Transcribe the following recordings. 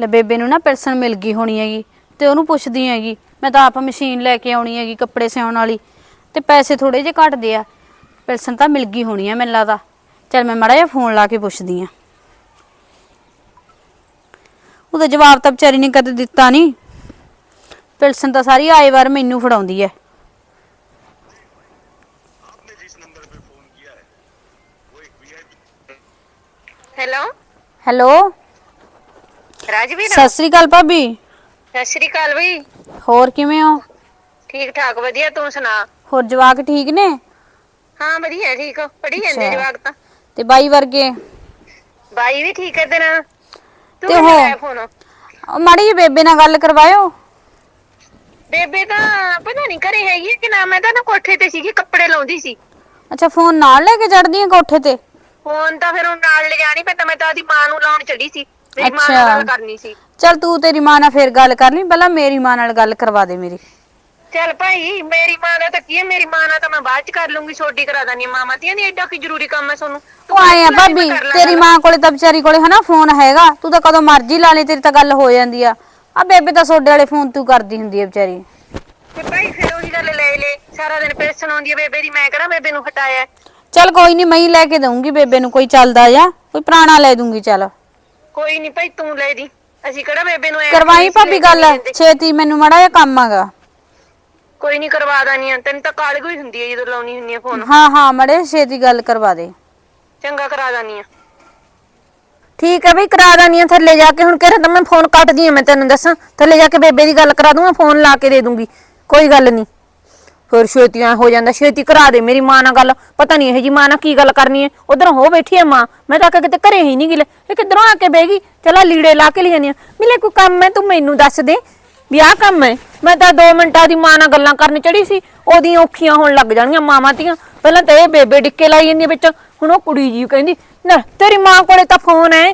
ਲੈ ਬੇਬੇ ਨੂੰ ਨਾ ਪਿਲਸਣ ਮਿਲ ਗਈ ਹੋਣੀ ਹੈਗੀ ਤੇ ਉਹਨੂੰ ਪੁੱਛਦੀ ਹੈਗੀ ਮੈਂ ਤਾਂ ਆਪ ਮਸ਼ੀਨ ਲੈ ਕੇ ਆਉਣੀ ਹੈਗੀ ਕੱਪੜੇ ਸਿਉਣ ਵਾਲੀ ਤੇ ਪੈਸੇ ਥੋੜੇ ਜਿਹੇ ਘਟਦੇ ਆ। ਪਿਲਸਣ ਤਾਂ ਮਿਲ ਗਈ ਹੋਣੀ ਹੈ ਮੈਨੂੰ ਲੱਗਦਾ। ਚਲ ਮੈਂ ਮੜਾ ਜਿਹਾ ਫੋਨ ਲਾ ਕੇ ਪੁੱਛਦੀ ਆ। ਉਹਦਾ ਜਵਾਬ ਤਾਂ ਵਿਚਾਰੀ ਨੇ ਕਦੇ ਦਿੱਤਾ ਨਹੀਂ। ਪਿਲਸਣ ਤਾਂ ਸਾਰੀ ਆਏ ਵਾਰ ਮੈਨੂੰ ਫੜਾਉਂਦੀ ਹੈ ਹੈਲੋ? ਰਾਜਵੀਰ? ਸਤਿ ਸ੍ਰੀ ਅਕਾਲ ਭਾਬੀ। ਸਤਿ ਸ਼੍ਰੀ ਅਕਾਲ ਬਈ। ਹੋਰ ਕਿਵੇਂ ਹੋ? ਠੀਕ ਠਾਕ ਵਧੀਆ ਤੂੰ ਸੁਣਾ? ਹੋਰ ਜਵਾਕ ਠੀਕ ਨੇ? ਹਾਂ ਵਧੀਆ ਠੀਕ ਹੋ ਪੜੀ ਜਾਂਦੇ ਅੱਛਾ। ਜਵਾਕ ਤਾਂ। ਤੇ ਬਾਈ ਵਰਗੇ? ਬਾਈ ਵੀ ਠੀਕ ਹੈ ਤੇਰਾ ਤੂੰ ਤੇ ਕਿਉਂ ਹੋ- ਲਾਇਆ ਫੋਨ ਉਹ ਮਾੜੀ ਜਿਹੀ ਬੇਬੇ ਨਾਲ ਗੱਲ ਕਰਵਾਇਓ। ਬੇਬੇ ਤਾਂ ਪਤਾ ਨਹੀਂ ਘਰੇ ਹੈਗੀ ਹੈ ਕਿ ਨਾ। ਮੈਂ ਤਾਂ ਨਾ ਕੋਠੇ ਤੇ ਸੀਗੀ ਕੱਪੜੇ ਲਾਉਂਦੀ ਸੀ। ਅੱਛਾ ਫੋਨ ਨਾਲ ਲੈ ਕੇ ਚੜਦੀ ਆ ਕੋਠੇ ਤੇ? ਫੋਨ ਤਾਂ ਫਿਰ ਉਹ ਨਾਲ ਲਿਜਾਣੀ ਪੈਂਦਾ। ਮੈਂ ਤਾਂ ਆਦੀ ਮਾਂ ਨੂੰ ਲਾਉਣ ਚੜੀ ਸੀ। ਮੇਰੀ ਮਾਂ ਨਾਲ ਅੱਛਾ। ਗੱਲ ਕਰਨੀ ਸੀ ਚਲ ਤੂੰ ਤੇਰੀ ਮਾਂ ਨਾਲ ਫੇਰ ਗੱਲ ਕਰ ਲਈ ਪਹਿਲਾਂ ਮੇਰੀ ਮਾਂ ਨਾਲ ਗੱਲ ਕਰਵਾ ਦੇ ਮੇਰੀ ਚੱਲ ਭਾਈ ਮੇਰੀ ਮਾਂ ਦਾ ਤਾਂ ਕੀ ਹੈ ਮੇਰੀ ਮਾਂ ਨਾਲ ਤਾਂ ਮੈਂ ਬਾਅਦ ਚ ਕਰ ਲੂੰਗੀ ਛੋਟੀ ਕਰਾ ਦਾਨੀ ਮਾਮਾ ਤੀਆਂ ਦੀ ਐਡਾ ਕੀ ਜ਼ਰੂਰੀ ਕੰਮ ਹੈ ਤੁਹਾਨੂੰ ਉਹ ਆਏ ਆ ਭਾਬੀ ਲਾਂ ਤੇਰੀ। ਮਾਂ ਕੋਲੇ ਤਾਂ ਵਿਚਾਰੀ ਕੋਲੇ ਹਨਾ ਫੋਨ ਹੈਗਾ ਤੂੰ ਤਾਂ ਕਦੋਂ ਮਰਜ਼ੀ ਲਾ ਲਈ ਤੇਰੀ ਤਾਂ ਗੱਲ ਹੋ ਜਾਂਦੀ ਆ ਆ ਬੇਬੇ ਤਾਂ ਸੋਡੇ ਵਾਲੇ ਫੋਨ ਤੂੰ ਕਰਦੀ ਹੁੰਦੀ ਆ ਵਿਚਾਰੀ ਤੇ ਭਾਈ ਫਿਰ ਉਹੀ ਗੱਲ ਲੈ ਲੈ ਸਾਰਾ ਦਿਨ ਪੈਸਣ ਆਉਂਦੀ ਹੈ ਬੇਬੇ ਦੀ ਮੈਂ ਕਿਹੜਾ ਬੇਬੇ ਨੂੰ ਹਟਾਇਆ ਹੈ? ਚਲ ਕੋਈ ਨਹੀਂ ਮੈਂ ਹੀ ਲੈ ਕੇ ਦਊਂਗੀ ਬੇਬੇ ਨੂੰ ਕੋਈ ਚੱਲਦਾ ਜਾਂ ਕੋਈ ਪੁਰਾਣਾ ਲੈ ਦੂੰਗੀ ਚੱਲ ਕੋਈ ਨਹੀਂ ਭਾਈ ਤੂੰ ਲੈ ਦੀ ਅਸੀਂ ਕਿਹੜਾ ਬੇਬੇ ਨੂੰ ਐਂ ਕਰਵਾਈ ਭਾਬੀ ਗੱਲ। ਛੇਤੀ ਮੈਨੂੰ ਮਾੜਾ ਜਿਹਾ ਕੰਮ ਆਗਾ। ਕੋਈ ਨਹੀਂ ਕਰਵਾ ਦਾਨੀ ਆ। ਤੈਨੂੰ ਤਾਂ ਕਾਲ ਕੋਈ ਹੁੰਦੀ ਹੈ ਜਦੋਂ ਲਾਉਣੀ ਹੁੰਦੀ ਹੈ ਫੋਨ। ਹਾਂ ਹਾਂ ਮੜੇ ਛੇਤੀ ਗੱਲ ਕਰਵਾ ਦੇ। ਚੰਗਾ ਕਰਾ ਦਾਨੀ ਆ। ਠੀਕ ਹੈ ਬਈ ਕਰਾ ਦਾਨੀ ਆ ਥੱਲੇ ਜਾ ਕੇ। ਹੁਣ ਕਹਿ ਰਿਹਾ ਤਾਂ ਮੈਂ ਫੋਨ ਕੱਟਦੀ ਆ ਮੈਂ ਤੈਨੂੰ ਦੱਸਾਂ। ਥੱਲੇ ਜਾ ਕੇ ਬੇਬੇ ਦੀ ਗੱਲ ਕਰਾ ਦੂੰਗਾ ਫੋਨ ਲਾ ਕੇ ਦੇ ਦੂੰਗੀ। ਕੋਈ ਗੱਲ ਨਹੀਂ ਫਿਰ ਛੇਤੀਆਂ ਹੋ ਜਾਂਦਾ, ਛੇਤੀ ਕਰਾ ਦੇ ਮੇਰੀ ਮਾਂ ਨਾਲ ਗੱਲ। ਪਤਾ ਨਹੀਂ ਇਹ ਜੀ ਮਾਂ ਨਾਲ ਕੀ ਗੱਲ ਕਰਨੀ ਹੈ। ਉਧਰ ਹੋ ਬੈਠੀ ਹੈ ਮਾਂ। ਮੈਂ ਤਾਂ ਆ ਕਿਤੇ ਘਰੇ ਹੀ ਨਹੀਂ ਗਿਲੇ। ਇਹ ਕਿੱਧਰੋਂ ਆ ਕੇ ਬਹਿ ਚਲਾ ਲੀੜੇ ਲਾ ਕੇ ਲੈ ਜਾਂਦੀ ਆ ਮਿਲੇ ਕੋਈ ਕੰਮ ਹੈ? ਤੂੰ ਮੈਨੂੰ ਦੱਸ ਦੇ ਵੀ ਆਹ ਕੰਮ ਹੈ। ਮੈਂ ਤਾਂ 2 ਮਿੰਟਾਂ ਦੀ ਮਾਂ ਨਾਲ ਗੱਲਾਂ ਕਰਨ ਚੜੀ ਸੀ। ਉਹਦੀਆਂ ਔਖੀਆਂ ਹੋਣ ਲੱਗ ਜਾਣਗੀਆਂ ਮਾਵਾਂ ਦੀਆਂ ਪਹਿਲਾਂ ਤਾਂ ਇਹ ਬੇਬੇ ਡਿੱਕੇ ਲਾਈ ਜਾਂਦੀ ਵਿੱਚ। ਹੁਣ ਉਹ ਕੁੜੀ ਜੀ ਕਹਿੰਦੀ, ਨਾ, ਤੇਰੀ ਮਾਂ ਕੋਲੇ ਤਾਂ ਫੋਨ ਹੈ।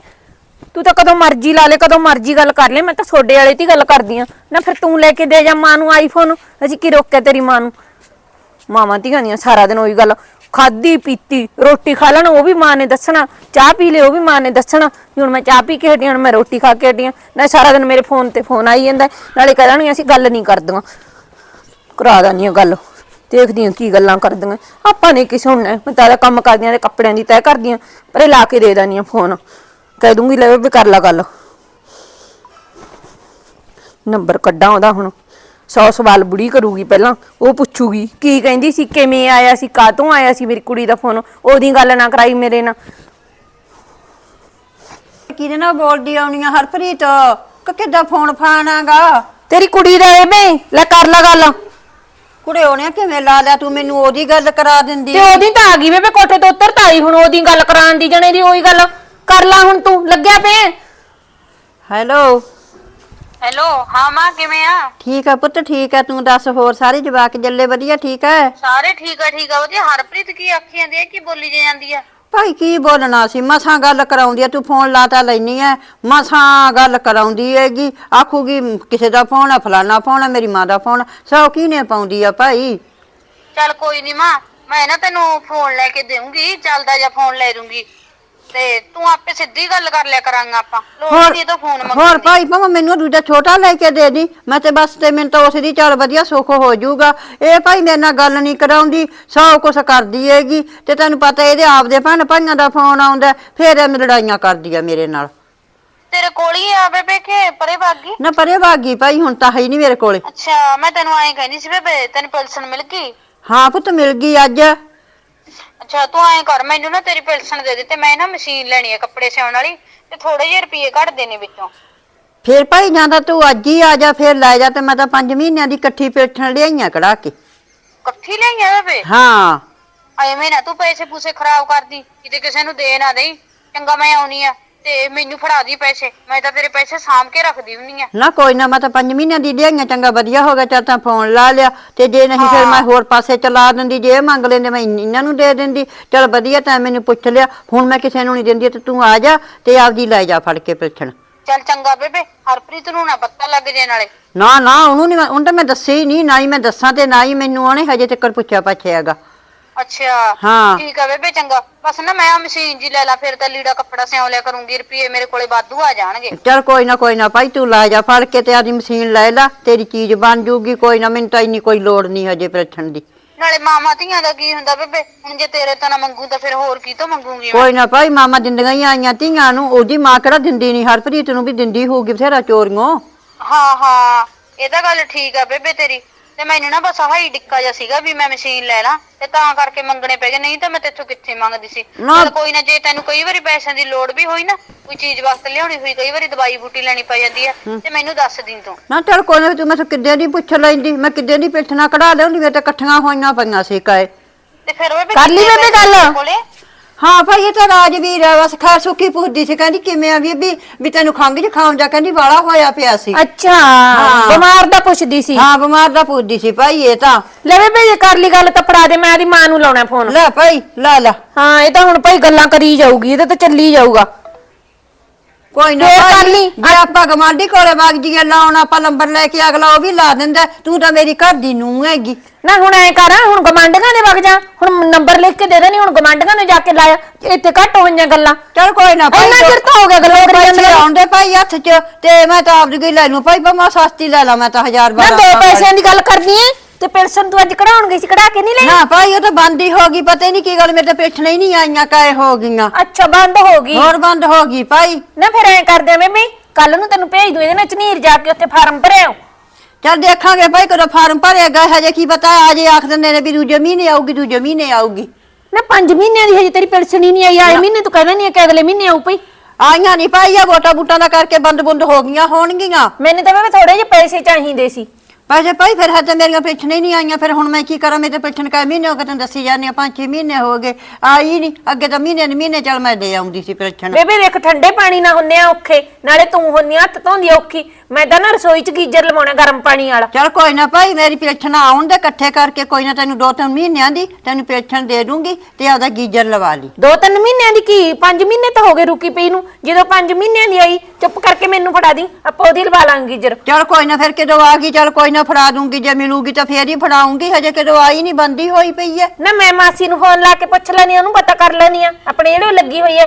ਤੂੰ ਤਾਂ ਕਦੋਂ ਮਰਜ਼ੀ ਲਾ ਲੈ, ਕਦੋਂ ਮਰਜ਼ੀ ਗੱਲ ਕਰ ਲੈ। ਮੈਂ ਤਾਂ ਛੋਡੇ ਵਾਲੇ ਦੀ ਗੱਲ ਕਰਦੀ ਆ ਨਾ ਫਿਰ ਤੂੰ ਲੈ ਕੇ ਦੇ ਜਾ ਮਾਂ ਨੂੰ ਆਈਫੋਨ ਅਸੀਂ ਕੀ ਰੋਕਿਆ ਤੇਰੀ ਮਾਂ ਨੂੰ? ਮਾਵਾਂ ਧੀਆਂ ਦੀਆਂ ਸਾਰਾ ਦਿਨ ਉਹੀ ਗੱਲ। ਖਾਦੀ ਪੀਤੀ, ਰੋਟੀ ਖਾ ਲੈਣ, ਉਹ ਵੀ ਮਾਂ ਨੇ ਦੱਸਣਾ। ਚਾਹ ਪੀ ਲੈ ਉਹ ਵੀ ਮਾਂ ਨੇ ਦੱਸਣਾ ਵੀ ਹੁਣ ਮੈਂ ਚਾਹ ਪੀ ਕੇ ਹਟੀ ਹੁਣ ਮੈਂ ਰੋਟੀ ਖਾ ਕੇ ਹਟੀ ਨਾ ਸਾਰਾ ਦਿਨ ਮੇਰੇ ਫੋਨ ਤੇ ਫੋਨ ਆਈ ਜਾਂਦਾ। ਨਾਲੇ ਕਹਿ ਦੇਣਗੀਆਂ ਅਸੀਂ ਗੱਲ ਨਹੀਂ ਕਰਦੀਆਂ। ਕਰਾ ਦਾਨੀ ਗੱਲ। ਦੇਖਦੀਆਂ ਕੀ ਗੱਲਾਂ ਕਰਦੀਆਂ। ਆਪਾਂ ਨੇ ਕੀ ਸੁਣਨਾ ਮੈਂ ਤਾਂ ਇਹਦਾ ਕੰਮ ਕਰਦੀਆਂ ਤੇ ਕੱਪੜਿਆਂ ਦੀ ਤੈਅ ਕਰਦੀਆਂ, ਪਰੇ ਲਾ ਕੇ ਦੇ ਦਾਨੀ ਫੋਨ। ਕਹਿ ਦੂੰਗੀ ਲੈ ਵੀ ਕਰ ਲਾ ਗੱਲ। ਨੰਬਰ ਕੱਢਾਂ ਉਹਦਾ ਹੁਣ। ਸੌ ਸਵਾਲ ਬੁੜੀ ਕਰੂਗੀ ਪਹਿਲਾਂ ਉਹ ਪੁੱਛੂਗੀ ਕੀ ਕਹਿੰਦੀ ਸੀ ਕਿਵੇਂ ਆਇਆ ਸੀ ਕਾਹਤੋਂ ਆਇਆ ਸੀ ਮੇਰੀ ਕੁੜੀ ਦਾ ਫੋਨ ਉਹਦੀ ਗੱਲ ਨਾ ਕਰਾਈ ਮੇਰੇ ਨਾਲ। ਕਿਹਦੇ ਨਾਲ ਬੋਲਦੀ ਆਉਣੀ ਆ ਹਰਪ੍ਰੀਤ? ਕਿ ਕਿੱਦਾਂ ਫੋਨ ਫਾਨਾਗਾ ਤੇਰੀ ਕੁੜੀ ਦਾ ਬੇ ਲੈ ਕਰ ਲਾ ਗੱਲ। ਕੁੜੇ ਉਹਨੇ ਕਿਵੇਂ ਲਾ ਲਿਆ? ਤੂੰ ਮੈਨੂੰ ਉਹਦੀ ਗੱਲ ਕਰਾ ਦਿੰਦੀ। ਤੇ ਉਹਦੀ ਤਾਂ ਆ ਗਈ ਬੇਬੇ ਕੋਠੇ ਤੋਂ ਉੱਤਰ ਤਾਈ ਹੁਣ ਉਹਦੀ ਗੱਲ ਕਰਾਉਣ ਦੀ ਜਣੇ ਦੀ ਉਹੀ ਗੱਲ। ਕਰ ਲਾ ਹੁਣ ਤੂੰ ਲੱਗਿਆ ਪਿਆ। ਹੈਲੋ ਹੈਲੋ ਹਾਂ ਮਾਂ ਕਿਵੇਂ ਆ? ਠੀਕ ਆ ਪੁੱਤ ਠੀਕ ਆ। ਤੂੰ ਦੱਸ ਹੋਰ ਸਾਰੇ ਜਵਾਕ ਜੱਲੇ ਵਧੀਆ ਠੀਕ ਆ? ਸਾਰੇ ਠੀਕ ਆ ਠੀਕ ਆ। ਵਧੀਆ ਹਰਪ੍ਰੀਤ ਕੀ ਆਖੀ ਜਾਂਦੀ ਹੈ ਕੀ ਬੋਲੀ ਜੇ ਜਾਂਦੀ ਆ? ਭਾਈ ਕੀ ਬੋਲਣਾ ਸੀ? ਮਸਾਂ ਗੱਲ ਕਰਾਉਂਦੀ ਆ ਤੂੰ ਫੋਨ ਲਾਤਾ ਲੈਣੀ ਐ ਮਸਾਂ ਗੱਲ ਕਰਾਉਂਦੀ ਹੈਗੀ ਆਖੂਗੀ ਕਿਸੇ ਦਾ ਫੋਨ ਆ ਫਲਾਣਾ ਫੋਨ ਆ ਮੇਰੀ ਮਾਂ ਦਾ ਫੋਨ ਸੌ ਕਿਹਨੇ ਪਾਉਂਦੀ ਆ ਭਾਈ? ਚੱਲ ਕੋਈ ਨਹੀਂ ਮਾਂ ਮੈਂ ਨਾ ਤੈਨੂੰ ਫੋਨ ਲੈ ਕੇ ਦੇਵਾਂਗੀ ਚੱਲਦਾ ਜਾਂ ਫੋਨ ਲੈ ਦੂੰਗੀ ਤੇ ਤੂੰ ਆਪੇ ਸਿੱਧੀ ਗੱਲ ਕਰ ਲਿਆ ਕਰਾਂਗਾ ਆਪਾਂ। ਲੋੜ ਨਹੀਂ ਤਾਂ ਫੋਨ ਹੋਰ ਭਾਈ ਭਾਵੇਂ ਮੈਨੂੰ ਦੂਜਾ ਛੋਟਾ ਲੈ ਕੇ ਦੇ ਦੀ। ਮੈਂ ਤੇ ਬਸ ਤੇ ਮੈਨੂੰ ਤਾਂ ਉਸ ਦੀ ਚੱਲ ਵਧੀਆ ਸੁੱਖ ਹੋ ਜਾਊਗਾ। ਇਹ ਭਾਈ ਮੇਰੇ ਨਾਲ ਗੱਲ ਨਹੀਂ ਕਰਾਉਂਦੀ ਸੌ ਕੁਛ ਕਰਦੀ ਹੈਗੀ। ਤੇ ਤੈਨੂੰ ਪਤਾ ਇਹਦੇ ਆਪਦੇ ਭੈਣ ਭਾਈਆਂ ਦਾ ਫੋਨ ਆਉਂਦਾ ਫੇਰ ਇਹ ਲੜਾਈਆਂ ਕਰਦੀ ਆ ਮੇਰੇ ਨਾਲ। ਤੇਰੇ ਕੋਲ ਹੀ ਆ ਬੇਬੇ ਕਿ ਪਰੇ ਭਾਗੀ ਨਾ ਪਰੇ ਭਾਗੀ ਭਾਈ ਹੁਣ ਤਾਂ ਹੈ ਹੀ ਨਹੀਂ ਮੇਰੇ ਕੋਲੇ। ਅੱਛਾ ਮੈਂ ਤੈਨੂੰ ਐਂ ਕਹਿੰਦੀ ਸੀ ਬੇਬੇ ਤੈਨੂੰ ਪੈਨਸ਼ਨ ਮਿਲ ਗਈ? ਹਾਂ ਪੁੱਤ ਮਿਲ ਗਈ ਅੱਜ। ਅੱਛਾ ਤੂੰ ਐਂ ਕਰ ਮੈਨੂੰ ਨਾ ਤੇਰੀ ਪੈਨਸ਼ਨ ਦੇ ਦੇ ਤੇ ਮੈਂ ਨਾ ਮਸ਼ੀਨ ਲੈਣੀ ਹੈ ਕੱਪੜੇ ਸਿਉਣ ਵਾਲੀ ਤੇ ਥੋੜੇ ਜਿਹੇ ਰੁਪਏ ਘੱਟ ਦੇਣੇ ਵਿੱਚੋਂ। ਫੇਰ ਭਾਈ ਜਾਂਦਾ ਤੂੰ ਅੱਜ ਹੀ ਆ ਜਾ ਫੇਰ ਲੈ ਜਾ ਤੇ ਮੈਂ ਤਾਂ 5 ਮਹੀਨਿਆਂ ਦੀ ਇਕੱਠੀ ਪੇਠਣ ਲਿਆਈਆਂ ਕਢਾ ਕੇ। ਇਕੱਠੀ ਲਈਆਂ ਬੇਬੇ ਹਾਂ। ਐਵੇਂ ਨਾ ਤੂੰ ਪੈਸੇ ਪੂਸੇ ਖਰਾਬ ਕਰਦੀ ਕਿਤੇ ਕਿਸੇ ਨੂੰ ਦੇ ਨਾ ਦੇਈ ਚੰਗਾ ਮੈਂ ਆਉਣੀ ਆ। ਤੇ ਮੈਨੂੰ ਫੜਾ ਦੀ ਪੈਸੇ। ਮੈਂ ਤਾਂ ਤੇਰੇ ਪੈਸੇ ਸਾਂਭ ਕੇ ਰੱਖਦੀ ਹੁੰਨੀ ਆ। ਨਾ ਕੋਈ ਨਾ ਮੈਂ ਤਾਂ 5 ਮਹੀਨਿਆਂ ਦੀ ਲਿਆਈਆਂ ਚੰਗਾ ਵਧੀਆ ਹੋ ਗਿਆ ਚੱਲ ਤਾਂ ਫੋਨ ਲਾ ਲਿਆ। ਤੇ ਜੇ ਨਹੀਂ ਫਿਰ ਮੈਂ ਹੋਰ ਪਾਸੇ ਚਲਾ ਦਿੰਦੀ ਜੇ ਇਹ ਮੰਗ ਲੈਂਦੇ ਮੈਂ ਇਨ- ਇਹਨਾਂ ਨੂੰ ਦੇ ਦਿੰਦੀ। ਚੱਲ ਵਧੀਆ ਤਾਂ ਮੈਨੂੰ ਪੁੱਛ ਲਿਆ। ਹੁਣ ਮੈਂ ਕਿਸੇ ਨੂੰ ਨਹੀਂ ਦਿੰਦੀ ਤੇ ਤੂੰ ਆ ਜਾ ਤੇ ਆਪਦੀ ਲੈ ਜਾ ਫੜ ਕੇ ਪਿਲਛਣ ਚੱਲ ਚੰਗਾ ਬੇਬੇ ਹਰਪ੍ਰੀਤ ਨੂੰ ਨਾ ਪਤਾ ਲੱਗ ਜੇ ਨਾਲੇ। ਨਾ ਨਾ ਉਹਨੂੰ ਨਹੀਂ ਉਹਨੂੰ ਤਾਂ ਮੈਂ ਦੱਸਿਆ ਹੀ ਨਹੀਂ ਨਾ ਹੀ ਮੈਂ ਦੱਸਾਂ ਤੇ ਨਾ ਹੀ ਮੈਨੂੰ ਉਹਨੇ ਹਜੇ ਤੱਕ ਪੁੱਛਿਆ ਪਾਛਿਆਗਾ ਅੱਛਾ ਹਾਂ। ਠੀਕ ਆ ਬੇਬੇ ਚੰਗਾ। ਬਸ ਨਾ ਮੈਂ ਆ ਮਸ਼ੀਨ ਜੀ ਲੈ ਲਾ ਫਿਰ ਤਾਂ ਲੀੜਾ ਕੱਪੜਾ ਸਿਉਂ ਲਿਆ ਕਰੂੰਗੀ ਰੁਪਏ ਮੇਰੇ ਕੋਲੇ ਵਾਧੂ ਆ ਜਾਣਗੇ। ਚੱਲ ਕੋਈ ਨਾ ਕੋਈ ਨਾ ਭਾਈ ਤੂੰ ਲੈ ਜਾ ਫੜ ਕੇ ਤੇ ਆਦੀ ਮਸ਼ੀਨ ਲੈ ਲੈ ਤੇਰੀ ਚੀਜ਼ ਬਣ ਜੂਗੀ ਕੋਈ ਨਾ ਮੈਨੂੰ ਤਾਂ ਇੰਨੀ ਕੋਈ ਲੋੜ ਨਹੀਂ ਹਜੇ ਪ੍ਰਛਣ ਦੀ। ਨਾਲੇ ਮਾਮਾ ਧੀਆਂ ਦਾ ਕੀ ਹੁੰਦਾ ਬੇਬੇ? ਹੁਣ ਜੇ ਤੇਰੇ ਤੋਂ ਨਾ ਮੰਗੂ ਤਾਂ ਫਿਰ ਹੋਰ ਕੀ ਤੋਂ ਮੰਗੂਗੀ ਮੈਂ? ਕੋਈ ਨਾ ਭਾਈ ਮਾਮਾ ਦਿੰਦੀਆਂ ਹੀ ਆਈਆਂ ਧੀਆਂ ਨੂੰ ਉਹਦੀ ਮਾਂ ਕਿਹੜਾ ਦਿੰਦੀ ਨਹੀਂ ਹਰਪ੍ਰੀਤ ਨੂੰ ਵੀ ਦਿੰਦੀ ਹੋਊਗੀ ਬਥੇਰਾ ਚੋਰੀਆਂ। ਹਾਂ ਹਾਂ ਇਹ ਤਾਂ ਗੱਲ ਠੀਕ ਆ ਬੇਬੇ ਤੇਰੀ। ਤੇ ਮੈਨੂੰ ਨਾ ਬਸ ਆਹੀ ਡਿੱਕਾ ਜਿਹਾ ਸੀਗਾ ਵੀ ਮੈਂ ਮਸ਼ੀਨ ਲੈ ਲਾਂ ਤੇ ਤਾਂ ਕਰਕੇ ਮੰਗਣੇ ਪੈ ਗਏ ਨਹੀਂ ਤਾਂ ਮੈਂ ਤੇਥੋਂ ਕਿੱਥੇ ਮੰਗਦੀ ਸੀ? ਨਾ- ਚੱਲ ਕੋਈ ਨਾ ਜੇ ਤੈਨੂੰ ਕਈ ਵਾਰੀ ਪੈਸਿਆਂ ਦੀ ਲੋੜ ਵੀ ਹੋਈ ਨਾ ਕੋਈ ਚੀਜ਼ ਵਾਸਤੇ ਲਿਆਉਣੀ ਹੋਈ ਕਈ ਵਾਰੀ ਦਵਾਈ ਬੂਟੀ ਲੈਣੀ ਪੈ ਜਾਂਦੀ ਆ ਤੇ ਮੈਨੂੰ ਦੱਸ ਦੀ ਤੂੰ। ਨਾ ਚੱਲ ਕੋਈ ਨਾ ਤੂੰ ਮੈਨੂੰ ਕਿੱਦੇ ਦੀ ਪੁੱਛ ਲੈਂਦੀ ਮੈਂ ਕਿੱਦੇ ਦੀ ਪਿੱਠ ਨਾ ਕਢਾ ਲਿਆਉਂਦੀ ਮੇਰੇ ਤੇ ਇਕੱਠੀਆਂ ਹੋਈਆਂ ਪਈਆਂ ਸੀ ਕਾਏ। ਤੇ ਫਿਰ ਕਰ ਲਈ ਕਿੰਨੇ ਬੇਬੇ ਪੈਸੇ ਗੱਲ? ਤੇਰੇ ਕੋਲੇ? ਹਾਂ ਭਾਈ ਇਹ ਤਾਂ ਰਾਜਵੀਰ ਆ ਬਸ ਖਾ ਸੁੱਕੀ ਪੁੱਛਦੀ ਸੀ ਕਹਿੰਦੀ ਕਿਵੇਂ ਆ ਬੀਬੀ? ਵੀ ਤੈਨੂੰ ਖੰਘ ਜ਼ੁਕਾਮ ਜਾ ਕਹਿੰਦੀ ਵਾਲਾ ਹੋਇਆ ਪਿਆ ਸੀ। ਅੱਛਾ ਹਾਂ। ਬਿਮਾਰ ਦਾ ਪੁੱਛਦੀ ਸੀ। ਹਾਂ ਬਿਮਾਰ ਦਾ ਪੁੱਛਦੀ ਸੀ ਭਾਈ ਇਹ ਤਾਂ। ਲੈ ਬੇਬੇ ਜੇ ਕਰ ਲਈ ਗੱਲ ਤਾਂ ਫੜਾ ਦੇ ਮੈਂ ਆਦੀ ਮਾਂ ਨੂੰ ਲਾਉਣਾ ਫੋਨ। ਲੈ ਭਾਈ ਲੈ ਲੈ। ਹਾਂ ਇਹ ਤਾਂ ਹੁਣ ਭਾਈ ਗੱਲਾਂ ਕਰੀ ਜਾਊਗੀ ਇਹਦੇ ਤਾਂ ਚੱਲੀ ਜਾਊਗਾ। ਕੋਈ ਨਾ ਫੇਰ ਕਰ ਭਾਈ, ਲਈ। ਜੇ ਆਪਾਂ ਗਵਾਂਢੀ ਕੋਲੇ ਵਗ ਜੀਏ ਲਾਉਣ ਆਪਾਂ ਨੰਬਰ ਲੈ ਕੇ ਅਗਲਾ ਉਹ ਵੀ ਲਾ ਦਿੰਦਾ ਤੂੰ ਤਾਂ ਮੇਰੀ ਘਰ ਦੀ ਨੂੰਹ ਹੈਗੀ ਨਾ ਹੁਣ ਐ ਕਰ ਹੁਣ ਗਮਾਂਡੀਆਂ ਦੇ ਵਗ ਜਾ ਹੁਣ ਨੰਬਰ ਲਿਖ ਕੇ ਦੇ ਦੇਣੀ ਹੁਣ ਗਮਾਂਡੀਆਂ ਨੇ ਜਾ ਕੇ ਲਾਇਆ ਇੱਥੇ ਘੱਟ ਹੋਈਆਂ ਗੱਲਾਂ ਚਲ ਕੋਈ ਨਾ ਭਾਈ ਇੰਨਾ ਚਿਰ ਤਾਂ ਹੋ ਗਿਆ ਗੱਲਾਂ ਕਰੀ ਜਾਂਦੇ ਨੂੰ। ਆਉਂਦੇ ਭਾਈ ਹੱਥ 'ਚ ਤੇ ਮੈਂ ਤਾਂ ਆਪ ਜੀ ਲੈ ਲੂੰ ਭਾਈ ਬਮਾ ਸਸਤੀ ਲੈ ਲਾ ਮੈਂ ਤਾਂ ਹਜ਼ਾਰ ਨਾ ਬਾਰਾਂ ਦੋ ਪੈਸਿਆਂ ਦੀ ਗੱਲ ਕਰਨੀ ਐ ਤੇ ਪੈਨਸ਼ਨ ਤੂੰ ਅੱਜ ਕਢਾਉਣ ਗਈ ਸੀ ਕਢਾ ਕੇ ਨਹੀਂ ਲਈ? ਨਾ ਭਾਈ ਉਹ ਤਾਂ ਬੰਦ ਹੀ ਹੋ ਗਈ ਪਤਾ ਹੀ ਨਹੀਂ ਕੀ ਗੱਲ ਮੇਰੇ ਤਾਂ ਪਿੱਛਣੇ ਹੀ ਨਹੀਂ ਆਈਆਂ ਕਾਏ ਹੋ ਗਈਆਂ। ਅੱਛਾ ਬੰਦ ਹੋ ਗਈ। ਹੋਰ ਬੰਦ ਹੋ ਗਈ ਭਾਈ। ਨਾ ਫਿਰ ਐ ਕਰਦੇ ਆ ਮੰਮੀ ਕੱਲ ਨੂੰ ਤੈਨੂੰ ਭੇਜ ਦੂੰ ਇਹਦੇ ਨਾਲ ਝਨੀਰ ਜਾ ਕੇ ਉੱਥੇ ਫਾਰਮ ਭਰਿਆ ਚੱਲ ਦੇਖਾਂਗੇ ਭਾਈ ਕਦੋਂ ਫਾਰਮ ਭਰੇਗਾ ਹਜੇ ਕੀ ਪਤਾ ਅਜੇ ਆਖ ਦਿੰਦੇ ਨੇ ਵੀ ਦੂਜੇ ਮਹੀਨੇ ਆਊਗੀ ਦੂਜੇ ਮਹੀਨੇ ਆਊਗੀ। ਨਾ 5 ਮਹੀਨਿਆਂ ਦੀ ਹਜੇ ਤੇਰੀ ਪੈਨਸ਼ਨ ਹੀ ਨਹੀਂ ਆਈ ਆਏ ਮਹੀਨੇ ਤੂੰ ਕਹਿੰਦਾ ਨਹੀਂ ਕਿ ਅਗਲੇ ਮਹੀਨੇ ਆਊ ਪਈ ਆਈਆਂ ਨਹੀਂ ਭਾਈ ਆ ਵੋਟਾਂ ਬੂਟਾਂ ਦਾ ਕਰਕੇ ਬੰਦ ਬੰਦ ਹੋ ਗਈਆਂ ਹੋਣਗੀਆਂ। ਮੈਨੂੰ ਤਾਂ ਮੈਂ ਥੋੜੇ ਜਿਹੇ ਪੈਸੇ ਚਾਹੀਦੇ ਸੀ। ਪੈਸੇ ਭਾਈ ਫਿਰ ਹਜੇ ਮੇਰੀਆਂ ਪਿੱਛਣੇ ਹੀ ਨਹੀਂ ਆਈਆਂ, ਫਿਰ ਹੁਣ ਮੈਂ ਕੀ ਕਰਾਂ? ਮੇਰੇ ਪਿੱਛਣ ਕਾ ਮਹੀਨੇ ਹੋ ਗਏ, ਤੈਨੂੰ ਦੱਸੀ ਜਾਂਦੀ ਆ ਪੰਜ ਛੇ ਮਹੀਨੇ ਹੋ ਗਏ, ਆਈ ਨਹੀਂ। ਅੱਗੇ ਤਾਂ ਮਹੀਨੇ ਦੇ ਮਹੀਨੇ ਚੱਲ ਮੈਂ ਦੇ ਆਉਂਦੀ ਸੀ ਪਿੱਛਣ। ਬੇਬੇ ਦੇਖ ਠੰਡੇ ਪਾਣੀ ਨਾਲ ਹੁੰਨੇ ਆ ਔਖੇ, ਨਾਲੇ ਤੂੰ ਹੁੰਨੀ ਆ, ਹੱਥ ਧੋਂਦੀ ਆ ਔਖੀ। ਮੈਂ ਤਾਂ ਨਾ ਰਸੋਈ 'ਚ ਗੀਜ਼ਰ ਲਵਾਉਣਾ ਗਰਮ ਪਾਣੀ ਵਾਲਾ। ਚੱਲ ਕੋਈ ਨਾ ਭਾਈ ਮੇਰੀ ਪਿੱਛਣ ਆਉਣ ਦੇ ਇਕੱਠੇ ਕਰਕੇ ਕੋਈ ਨਾ ਤੈਨੂੰ ਦੋ ਤਿੰਨ ਮਹੀਨਿਆਂ ਦੀ ਤੈਨੂੰ ਪਿੱਛਣ ਦੇ ਦੂੰਗੀ ਤੇ ਆਪਦਾ ਗੀਜਰ ਲਵਾ ਲਈ। ਦੋ ਤਿੰਨ ਮਹੀਨਿਆਂ ਦੀ ਕੀ? 5 ਮਹੀਨੇ ਤਾਂ ਹੋ ਗਏ ਰੁਕੀ ਪਈ ਨੂੰ। ਜਦੋਂ 5 ਮਹੀਨਿਆਂ ਦੀ ਆਈ ਚੁੱਪ ਕਰਕੇ ਮੈਨੂੰ ਫੜਾ ਦੀ। ਆਪਾਂ ਉਹਦੀ ਲਵਾ ਲਾਂਗੇ ਗੀਜ਼ਰ। ਚੱਲ ਕੋਈ ਨਾ ਫਿਰ ਕਦੋਂ ਆ ਗਈ ਚੱਲ ਕੋਈ ਨਾ ਫੜਾ ਦੂੰਗੀ। ਜੇ ਮਿਲੂਗੀ ਤਾਂ ਫੇਰ ਹੀ ਫੜਾਉਂਗੀ। ਹਜੇ ਕਦੋਂ ਆਈ ਨਹੀਂ ਬੰਦੀ ਹੋਈ ਪਈ ਐ। ਨਾ ਮੈਂ ਮਾਸੀ ਨੂੰ ਫੋਨ ਲਾ ਕੇ ਪੁੱਛ ਲੈਣੀ ਉਹਨੂੰ ਪਤਾ ਕਰ ਲੈਣੀ ਆ। ਆਪਣੇ ਜਿਹੜੇ ਲੱਗੀ ਹੋਈ ਹੈ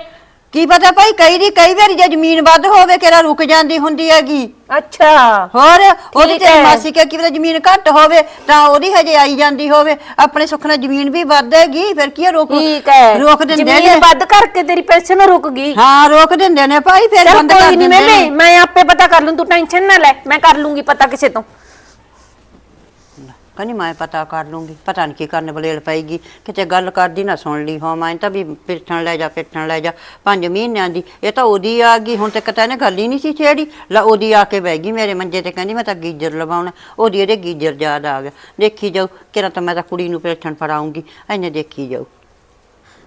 ਕੀ ਪਤਾ ਭਾਈ ਕਈ ਦੀ ਕਈ ਵਾਰੀ ਜੇ ਜ਼ਮੀਨ ਵੱਧ ਹੋਵੇ ਕਿਹੜਾ ਰੁਕ ਜਾਂਦੀ ਹੁੰਦੀ ਹੈਗੀ। ਅੱਛਾ। ਹੋਰ ਉਹਦੀ ਤੇ ਹੈ। ਮਾਸੀ ਕਿ ਕਿਤੇ ਜ਼ਮੀਨ ਘੱਟ ਹੋਵੇ ਤਾਂ ਉਹਦੀ ਹਜੇ ਆਈ ਜਾਂਦੀ ਹੋਵੇ। ਆਪਣੇ ਸੁੱਖ ਨਾਲ ਜ਼ਮੀਨ ਵੀ ਵੱਧੇਗੀ ਫਿਰ ਕੀ ਆ, ਰੋਕ ਠੀਕ ਹੈ। ਰੋਕ ਦਿੰਦੇ ਜ਼ਮੀਨ ਨੇ। ਵੱਧ ਕਰਕੇ ਤੇਰੀ ਪੈਨਸ਼ਨ ਰੁਕ ਗਈ। ਹਾਂ ਰੋਕ ਦਿੰਦੇ ਨੇ ਭਾਈ ਫਿਰ ਚਲ ਬੰਦ ਕਰ ਕੋਈ ਨਹੀਂ ਦਿੰਦੇ ਮੈਂ ਆਪੇ ਪਤਾ ਕਰ ਲੂੰ ਤੂੰ ਟੈਨਸ਼ਨ ਨਾ ਲੈ ਮੈਂ ਕਰ ਲੂੰਗੀ ਪਤਾ ਕਿਸੇ ਤੋਂ। ਕਹਿੰਦੀ ਮੈਂ ਪਤਾ ਕਰ ਲੂੰਗੀ। ਪਤਾ ਨਹੀਂ ਕੀ ਕਰਨ ਬਲੇਲ ਪਏਗੀ ਕਿਤੇ ਗੱਲ ਕਰਦੀ ਨਾ ਸੁਣ ਲਈ। ਹੋ, ਮੈਂ ਤਾਂ ਵੀ ਪਿੱਠਣ ਲੈ ਜਾ ਪਿੱਠਣ ਲੈ ਜਾ। ਪੰਜ ਮਹੀਨਿਆਂ ਦੀ। ਇਹ ਤਾਂ ਉਹਦੀ ਆ ਗਈ। ਹੁਣ ਤੱਕ ਤਾਂ ਇਹਨੇ ਗੱਲ ਹੀ ਨਹੀਂ ਸੀ ਛੇੜੀ। ਲਾ ਉਹਦੀ ਆ ਕੇ ਬਹਿ ਗਈ ਮੇਰੇ ਮੰਜੇ ਤੇ। ਕਹਿੰਦੀ, ਮੈਂ ਤਾਂ ਗੀਜਰ ਲਵਾਉਣਾ। ਉਹਦੀ ਇਹਦੇ ਗੀਜਰ ਯਾਦ ਆ ਗਿਆ। ਦੇਖੀ ਜਾਊ। ਕਿਰਾ ਤਾਂ ਮੈਂ ਤਾਂ ਕੁੜੀ ਨੂੰ ਪਿੱਠਣ ਫੜਾਉਂਗੀ। ਐਨੇ ਦੇਖੀ ਜਾਊ।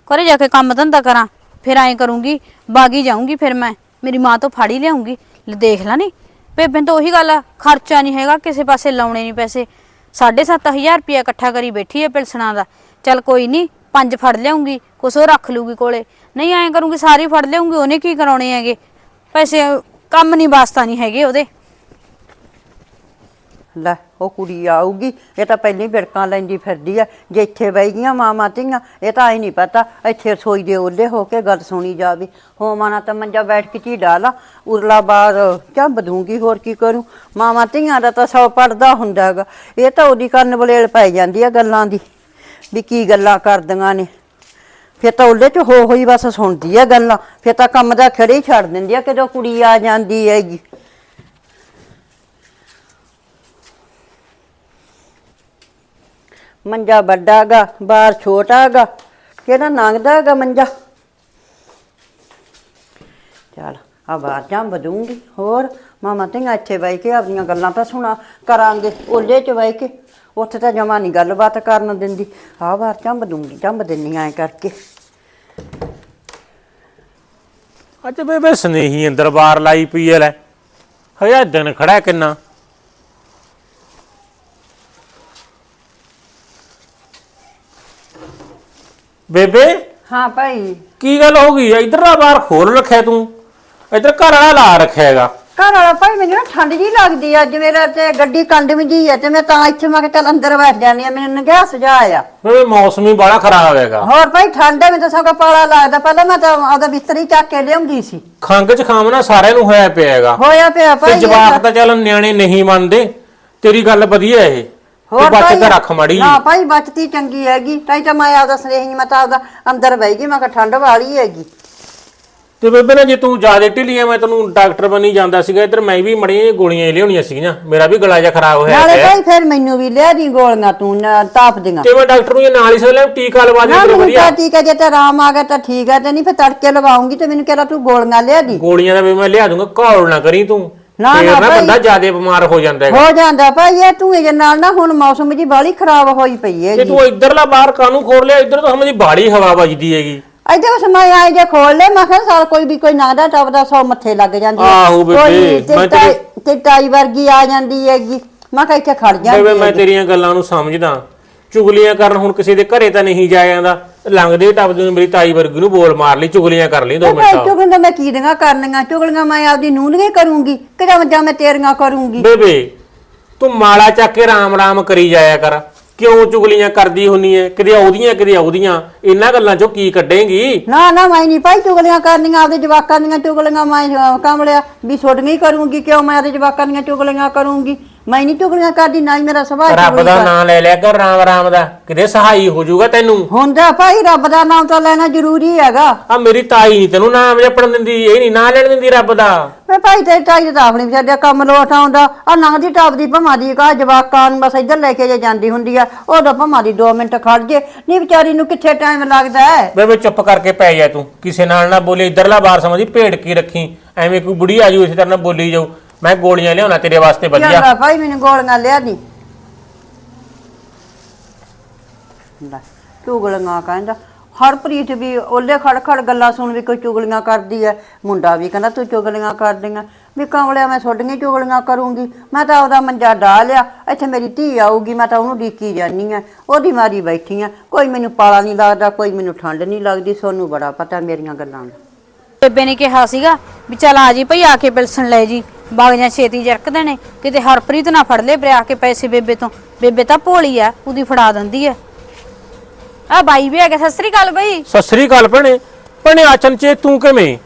ਘਰੇ ਜਾ ਕੇ ਕੰਮ ਧੰਦਾ ਕਰਾਂ। ਫਿਰ ਐਂ ਕਰੂੰਗੀ, ਬਾਗੀ ਜਾਊਂਗੀ ਫਿਰ ਮੈਂ। ਮੇਰੀ ਮਾਂ ਤੋਂ ਫੜ ਹੀ ਲਿਆਉਂਗੀ ਲੈ ਦੇਖ ਲਾ ਨੀ। ਬੇਬੇ ਨੂੰ ਤਾਂ ਉਹੀ ਗੱਲ ਆ। ਖਰਚਾ ਨਹੀਂ ਹੈਗਾ। ਕਿਸੇ ਪਾਸੇ ਲਾਉਣੇ ਨਹੀਂ ਪੈਸੇ। 7500 ਰੁਪਇਆ ਇਕੱਠਾ ਕਰੀ ਬੈਠੀ ਹੈ ਪਿਲਸਣਾ ਦਾ। ਚੱਲ ਕੋਈ ਨਹੀਂ ਪੰਜ ਫੜ ਲਿਆਉਂਗੀ, ਕੁਛ ਉਹ ਰੱਖ ਲੂਗੀ ਕੋਲੇ। ਨਹੀਂ, ਐਂ ਕਰੂੰਗੀ, ਸਾਰੀ ਫੜ ਲਿਆਉਂਗੀ, ਉਹਨੇ ਕੀ ਕਰਾਉਣੇ ਹੈਗੇ? ਪੈਸੇ, ਕੰਮ ਨਹੀਂ ਵਾਸਤਾ ਨਹੀਂ ਹੈਗੇ ਉਹਦੇ। ਲੈ, ਉਹ ਕੁੜੀ ਆਊਗੀ, ਇਹ ਤਾਂ ਪਹਿਲਾਂ ਹੀ ਬਿੜਕਾਂ ਲੈਂਦੀ ਫਿਰਦੀ ਆ। ਜੇ ਇੱਥੇ ਬਹਿ ਗਈਆਂ ਮਾਮਾ ਧੀਆਂ, ਇਹ ਤਾਂ ਆਈ ਨਹੀਂ ਪਤਾ, ਇੱਥੇ ਰਸੋਈ ਦੇ ਓਲੇ ਹੋ ਕੇ ਗੱਲ ਸੁਣੀ ਜਾਵੇ। ਹੋਵਾਂ ਤਾਂ ਮੰਜਾ ਬੈਠ ਕੇ ਝੀ ਡਾਲਾ ਉਰਲਾ ਬਾਰ ਚੱਬ ਦੂੰਗੀ, ਹੋਰ ਕੀ ਕਰੂੰ? ਮਾਮਾ ਧੀਆਂ ਦਾ ਤਾਂ ਸੌ ਪੜਦਾ ਹੁੰਦਾ ਹੈਗਾ, ਇਹ ਤਾਂ ਉਹਦੀ ਕੰਨ ਬਲੇਲ ਪੈ ਜਾਂਦੀ ਆ ਗੱਲਾਂ ਦੀ, ਵੀ ਕੀ ਗੱਲਾਂ ਕਰਦੀਆਂ ਨੇ। ਫਿਰ ਤਾਂ ਉਹਦੇ ਚ ਹੋ ਹੋਈ ਬਸ ਸੁਣਦੀ ਆ ਗੱਲਾਂ, ਫਿਰ ਤਾਂ ਕੰਮ ਦਾ ਖੜੇ ਹੀ ਛੱਡ ਦਿੰਦੀ ਆ, ਕਦੋਂ ਕੁੜੀ ਆ ਜਾਂਦੀ ਹੈਗੀ। ਮੰਜਾ ਵੱਡਾ ਗਾ ਬਾਹਰ ਛੋਟਾ ਗਾ ਕਿਹੜਾ ਲੰਘਦਾ ਗਾ ਮੰਜਾ? ਚਲ ਆ ਬਾਹਰ ਜਾਂ ਬਦੂੰਗੀ ਹੋਰ ਮਾਮਾ ਤੇ ਇੱਥੇ ਬਹਿ ਕੇ ਆਪਣੀਆਂ ਗੱਲਾਂ ਤਾਂ ਸੁਣਾ ਕਰਾਂਗੇ ਓਲੇ ਚ ਬਹਿ ਕੇ। ਉੱਥੇ ਤਾਂ ਜਮਾ ਨਹੀਂ ਗੱਲਬਾਤ ਕਰਨ ਦਿੰਦੀ। ਆ ਬਾਹਰ ਚੰਬ ਦੂੰਗੀ ਚੰਬ ਦਿੰਨੀ ਐ ਕਰਕੇ। ਅੱਜ ਬੇਬੇ ਸਨੇਹੀ ਅੰਦਰ ਬਾਰ ਲਾਈ ਪਈ ਐ ਲੈ। ਹਜੇ ਦਿਨ ਖੜਾ ਕਿੰਨਾ? ਬੇਬੇ? ਹਾਂ ਭਾਈ। ਕੀ ਗੱਲ ਹੋ ਗਈ ਇਧਰ ਦਾ ਬਾਰ ਖੋਲ ਰੱਖਿਆ ਤੂੰ। ਇਧਰ ਘਰ ਵਾਲਾ ਲਾ ਰੱਖਿਆ ਹੈਗਾ। ਘਰ ਵਾਲਾ ਭਾਈ ਮੈਨੂੰ ਨਾ ਠੰਡ ਜੀ ਲੱਗਦੀ ਆ ਅੱਜ ਮੇਰਾ ਤੇ ਗੱਡੀ ਕੰਡਮ ਜੀ ਆ ਤੇ ਮੈਂ ਤਾਂ ਇੱਥੇ ਮੈਂ ਕਿਹਾ ਚੱਲ ਅੰਦਰ ਬੈਠ ਜਾਂਦੀ ਆ ਮੈਨੂੰ ਨਗਿਆ ਸਜਾਇਆ ਬੇਬੇ ਮੌਸਮ ਹੀ ਬੜਾ ਖਰਾਬ ਹੈਗਾ। ਹੋਰ ਭਾਈ ਠੰਡ ਹੈ ਮੈਨੂੰ ਤਾਂ ਸਗੋਂ ਪਾਲਾ ਲੱਗਦਾ ਪਹਿਲਾਂ ਮੈਂ ਤਾਂ ਆਪਦਾ ਬਿਸਤਰ ਹੀ ਚੱਕ ਕੇ ਲਿਆਉਂਦੀ ਸੀ। ਖੰਗ ਚ ਖਾਮ ਨਾ ਸਾਰਿਆਂ ਨੂੰ ਹੋਇਆ ਪਿਆ ਹੈਗਾ। ਹੋਇਆ ਪਿਆ ਤੇ ਭਾਈ ਇਹ ਜਵਾਕ ਤਾਂ ਚੱਲ ਨਿਆਣੇ ਨਹੀਂ ਮੰਨਦੇ। ਤੇਰੀ ਗੱਲ ਵਧੀਆ ਇਹ। ਤੂੰ ਬਚ ਭਾਈ- ਕੇ ਰੱਖ ਮੜੀ ਨਾ ਭਾਈ ਬਚਤੀ ਚੰਗੀ ਹੈਗੀ। ਤਾਂ ਤਾਂ ਮੈਂ ਆਪਦਾ ਸਨੇਹੀ ਮੈਂ ਤਾਂ ਆਪਦਾ ਅੰਦਰ ਬਹਿ ਗਈ। ਮੈਂ ਕਿਹਾ ਠੰਡ ਵਾਲੀ ਹੈਗੀ। ਤੇ ਬੇਬੇ ਨਾ ਜੇ ਤੂੰ ਜ਼ਿਆਦਾ ਢਿੱਲੀ ਮੈਂ ਤੈਨੂੰ ਡਾਕਟਰ ਬਣੀ ਜਾਂਦਾ ਸੀਗਾ। ਇੱਧਰ ਮੈਂ ਵੀ ਮੜੀਆਂ ਗੋਲੀਆਂ ਹੀ ਲਿਆਉਣੀਆਂ ਸੀਗੀਆਂ। ਮੇਰਾ ਵੀ ਗਲਾ ਜਿਹਾ ਖਰਾਬ ਹੋਇਆ ਨਾਲੇ ਪਿਆ। ਭਾਈ ਫਿਰ ਮੈਨੂੰ ਵੀ ਲਿਆ ਦੀ ਗੋਲੀਆਂ ਤੂੰ ਨਾ ਤਾਪ ਦੀਆਂ ਤੇ ਮੈਂ ਡਾਕਟਰ ਨੂੰ ਇਹ ਨਾਲ ਹੀ ਸੋਚ ਲਿਆ ਟੀਕਾ ਲਵਾ ਦੇ ਨਾ ਮੈਨੂੰ ਵਧੀਆ। ਤਾਂ ਠੀਕ ਹੈ ਜੇ ਤਾਂ ਆਰਾਮ ਆ ਗਿਆ ਤਾਂ ਠੀਕ ਹੈ ਤੇ ਨਹੀਂ ਫਿਰ ਤੜਕੇ ਲਵਾਉਂਗੀ ਤੇ ਮੈਨੂੰ ਕਿਹਾ ਤੂੰ ਗੋਲੀਆਂ ਲਿਆ ਦੀ? ਗੋਲੀਆਂ ਦਾ ਵੀ ਮੈਂ ਲਿਆ ਦੂੰਗਾ। ਘੌਲ ਨਾ ਕਰੀ ਤੂੰ। ਨਾ, ਫੇਰ ਨਾ ਨਾ ਭਾਈ। ਬੰਦਾ ਜ਼ਿਆਦਾ ਬਿਮਾਰ ਹੋ ਜਾਂਦਾ ਹੈਗਾ ਹੋ ਜਾਂਦਾ ਭਾਈ ਇਹ ਤੂੰ ਇਹਦੇ ਨਾਲ ਨਾ ਹੁਣ ਮੌਸਮ ਜੀ ਬਾਲੀ ਖਰਾਬ ਹੋਈ ਪਈ ਹੈ ਤੇ ਜੀ ਤੂੰ ਇੱਧਰਲਾ ਬਾਹਰ ਕਾਨੂੰ ਖੋਲ ਲਿਆ ਇੱਧਰ ਤਾਂ ਸਮਝੀ ਬਾੜੀ ਹਵਾ ਵੱਜਦੀ ਹੈਗੀ ਇੱਥੇ ਉਸ ਮੈਂ ਆਏ ਜੇ ਖੋਲ ਲੈ ਮੈਂ ਕਿਹਾ ਸਾਲ ਕੋਈ ਵੀ ਕੋਈ ਨਾਂਦਾ ਟੱਪਦਾ ਸੌ ਮੱਥੇ ਲੱਗ ਜਾਂਦੀ ਹੈ। ਆਹੋ ਬੇਬੇ, ਕੋਈ ਤੇ ਮੈਂ ਟਾਈ- ਤੇਰੀ- ਵਰਗੀ ਆ ਜਾਂਦੀ ਹੈਗੀ ਮੈਂ ਕਿਹਾ ਇੱਥੇ ਖੜ ਜਾਂਦੀ ਬੇਬੇ ਮੈਂ ਹੈਗੀ। ਤੇਰੀਆਂ ਗੱਲਾਂ ਨੂੰ ਸਮਝਦਾ ਚੁਗਲੀਆਂ ਕਰਨ ਹੁਣ ਕਿਸੇ ਦੇ ਘਰੇ ਤਾਂ ਨਹੀਂ ਜਾਇਆ ਜਾਂਦਾ ਲੰਘਦੇ ਟੱਪਦੇ ਨੂੰ ਮੇਰੀ ਤਾਈ ਵਰਗੀ ਨੂੰ ਬੋਲ ਮਾਰ ਲਈ ਚੁਗਲੀਆਂ ਕਰ ਲਈ ਦੋ ਮਿੰਟ। ਚੁਗਲੀਆਂ ਮੈਂ ਕੀ ਦੀਆਂ ਕਰਨੀਆਂ? ਚੁਗਲੀਆਂ ਮੈਂ ਆਪਦੀ ਨੂੰਹ ਦੀਆਂ ਹੀ ਕਰੂੰਗੀ ਕਿ ਜਾਂ ਜਾਂ ਮੈਂ ਤੇਰੀਆਂ ਕਰੂੰਗੀ? ਬੇਬੇ ਤੂੰ ਮਾਲਾ ਚੱਕ ਕੇ ਰਾਮ ਰਾਮ ਕਰੀ ਜਾਇਆ ਕਰ। ਕਿਉਂ ਚੁਗਲੀਆਂ ਕਰਦੀ ਹੁੰਨੀ ਐ? ਕਦੇ ਉਹਦੀਆਂ ਕਦੇ ਉਹਦੀਆਂ ਇਹਨਾਂ ਗੱਲਾਂ ਚੋਂ ਕੀ ਕੱਢੇਂਗੀ? ਨਾ ਨਾ ਮੈਂ ਨਹੀਂ ਭਾਈ ਚੁਗਲੀਆਂ ਕਰਨੀਆਂ ਆਪਦੇ ਜਵਾਕਾਂ ਦੀਆਂ ਚੁਗਲੀਆਂ ਮੈਂ ਅਹ, ਕਮਲਿਆ ਵੀ ਛੋਡੀਆਂ ਹੀ ਕਰੂੰਗੀ। ਕਿਉਂ ਮੈਂ ਆਪਦੇ ਜਵਾਕਾਂ ਦੀਆਂ ਚੁਗਲੀਆਂ ਕਰੂੰਗੀ? ਮੈਂ ਨਹੀਂ ਚੁਗਲੀਆਂ ਕਰਦੀ ਨਾ ਹੀ ਮੇਰਾ ਸੁਭਾਅ ਰੱਬ ਦਾ ਨਾਮ ਲੈ ਲਿਆ ਕਰ ਰਾਮ ਰਾਮ ਦਾ। ਕਿਤੇ ਸਹਾਈ ਹੋ ਜਾਊਗਾ ਤੈਨੂੰ। ਹੁੰਦਾ ਭਾਈ ਰੱਬ ਦਾ ਨਾਮ ਤਾਂ ਲੈਣਾ ਜ਼ਰੂਰੀ ਹੈਗਾ। ਆ ਮੇਰੀ ਤਾਈ ਨਹੀਂ ਤੈਨੂੰ ਨਾਮ ਜਪਣ ਦਿੰਦੀ ਇਹ ਨਹੀਂ ਨਾਂ ਲੈਣ ਦਿੰਦੀ ਰੱਬ ਦਾ। ਮੈਂ ਭਾਈ ਤੇ ਤਾਈ ਦਾ ਆਪਣੀ ਵਿਚਾਰਿਆ ਕੰਮ ਲੋਟ ਆਉਂਦਾ। ਆ ਨਾਂ ਦੀ ਟਾਪ ਦੀ ਭਮਾ ਦੀ ਕਾ ਜਵਾਕਾਂ ਨੂੰ ਬਸ ਇੱਧਰ ਲੈ ਕੇ ਜੇ ਜਾਂਦੀ ਹੁੰਦੀ ਆ। ਉਹਦਾ ਭਮਾ ਦੀ 2 ਮਿੰਟ ਖੜ ਜੇ। ਨਹੀਂ ਵਿਚਾਰੀ ਨੂੰ ਕਿੱਥੇ ਟਾਈਮ ਲੱਗਦਾ ਹੈ? ਬੇਬੇ ਚੁੱਪ ਕਰਕੇ ਪੈ ਜਾ ਤੂੰ। ਕਿਸੇ ਨਾਲ ਨਾ ਬੋਲੇ ਇਧਰਲਾ ਬਾਰ ਸਮਝੀ ਭੇੜ ਕੀ ਰੱਖੀ। ਐਵੇਂ ਕੋਈ ਬੁੜੀ ਆ ਜੂ ਇਸੇ ਤਰ੍ਹਾਂ ਬੋਲੀ ਜਾਊ। ਮੈਂ ਗੋਲੀਆਂ ਲਿਆਉਣਾ ਤੇਰੇ ਵਾਸਤੇ ਵਧੀਆ। ਚੰਗਾ ਭਾਈ ਮੈਨੂੰ ਗੋਲੀਆਂ ਲਿਆ ਦੀ। ਲੈ ਚੁਗਲੀਆਂ ਕਹਿੰਦਾ। ਹਰਪ੍ਰੀਤ ਵੀ ਉਹਲੇ ਖੜ ਖੜ ਗੱਲਾਂ ਸੁਣ ਵੀ ਕੋਈ ਚੁਗਲੀਆਂ ਕਰਦੀ ਐ। ਮੁੰਡਾ ਵੀ ਕਹਿੰਦਾ ਤੂੰ ਚੁਗਲੀਆਂ ਕਰਦੀਆਂ। ਵੀ ਕਮਲਿਆ ਮੈਂ ਹੀ ਚੁਗਲੀਆਂ ਕਰੂੰਗੀ। ਮੈਂ ਤਾਂ ਉਹਦਾ ਮੰਜਾ ਢਾ ਲਿਆ। ਇੱਥੇ ਮੇਰੀ ਧੀ ਆਊਗੀ ਮੈਂ ਤਾਂ ਉਹਨੂੰ ਡੀਕੀ ਜਾਨੀ ਆ ਉਹਦੀ ਮਾਰੀ ਬੈਠੀ ਆ ਕੋਈ ਮੈਨੂੰ ਪਾਲਾ ਨਹੀਂ ਲੱਗਦਾ ਕੋਈ ਮੈਨੂੰ ਠੰਡ ਨਹੀਂ ਲੱਗਦੀ। ਸੋਨੂੰ ਬੜਾ ਪਤਾ ਮੇਰੀਆਂ ਗੱਲਾਂ ਦਾ। ਬੇਬੇ ਨੇ ਕਿਹਾ ਸੀਗਾ ਵੀ ਚੱਲ ਆ ਜੀ ਭਈ ਆ ਕੇ ਪਿਲਸਣ ਲੈ ਜੀ। ਬਾਗ ਜਾਂ ਛੇਤੀ ਜਰਕਦੇ ਨੇ ਕਿਤੇ ਹਰਪ੍ਰੀਤ ਨਾ ਫੜ ਲੈ ਬਰਿਆ ਕੇ ਪੈਸੇ ਬੇਬੇ ਤੋਂ। ਬੇਬੇ ਤਾਂ ਭੋਲੀ ਆ ਉਹਦੀ ਫੜਾ ਦਿੰਦੀ ਆ। ਆ ਬਾਈ ਵੀ ਆ ਗਿਆ ਸਤਿ ਸ੍ਰੀ ਅਕਾਲ ਬਈ। ਸਤਿ ਸ੍ਰੀ ਅਕਾਲ ਭੈਣੇ। ਭੈਣੇ ਆਚਨਚੇ ਤੂੰ ਕਿਵੇਂ?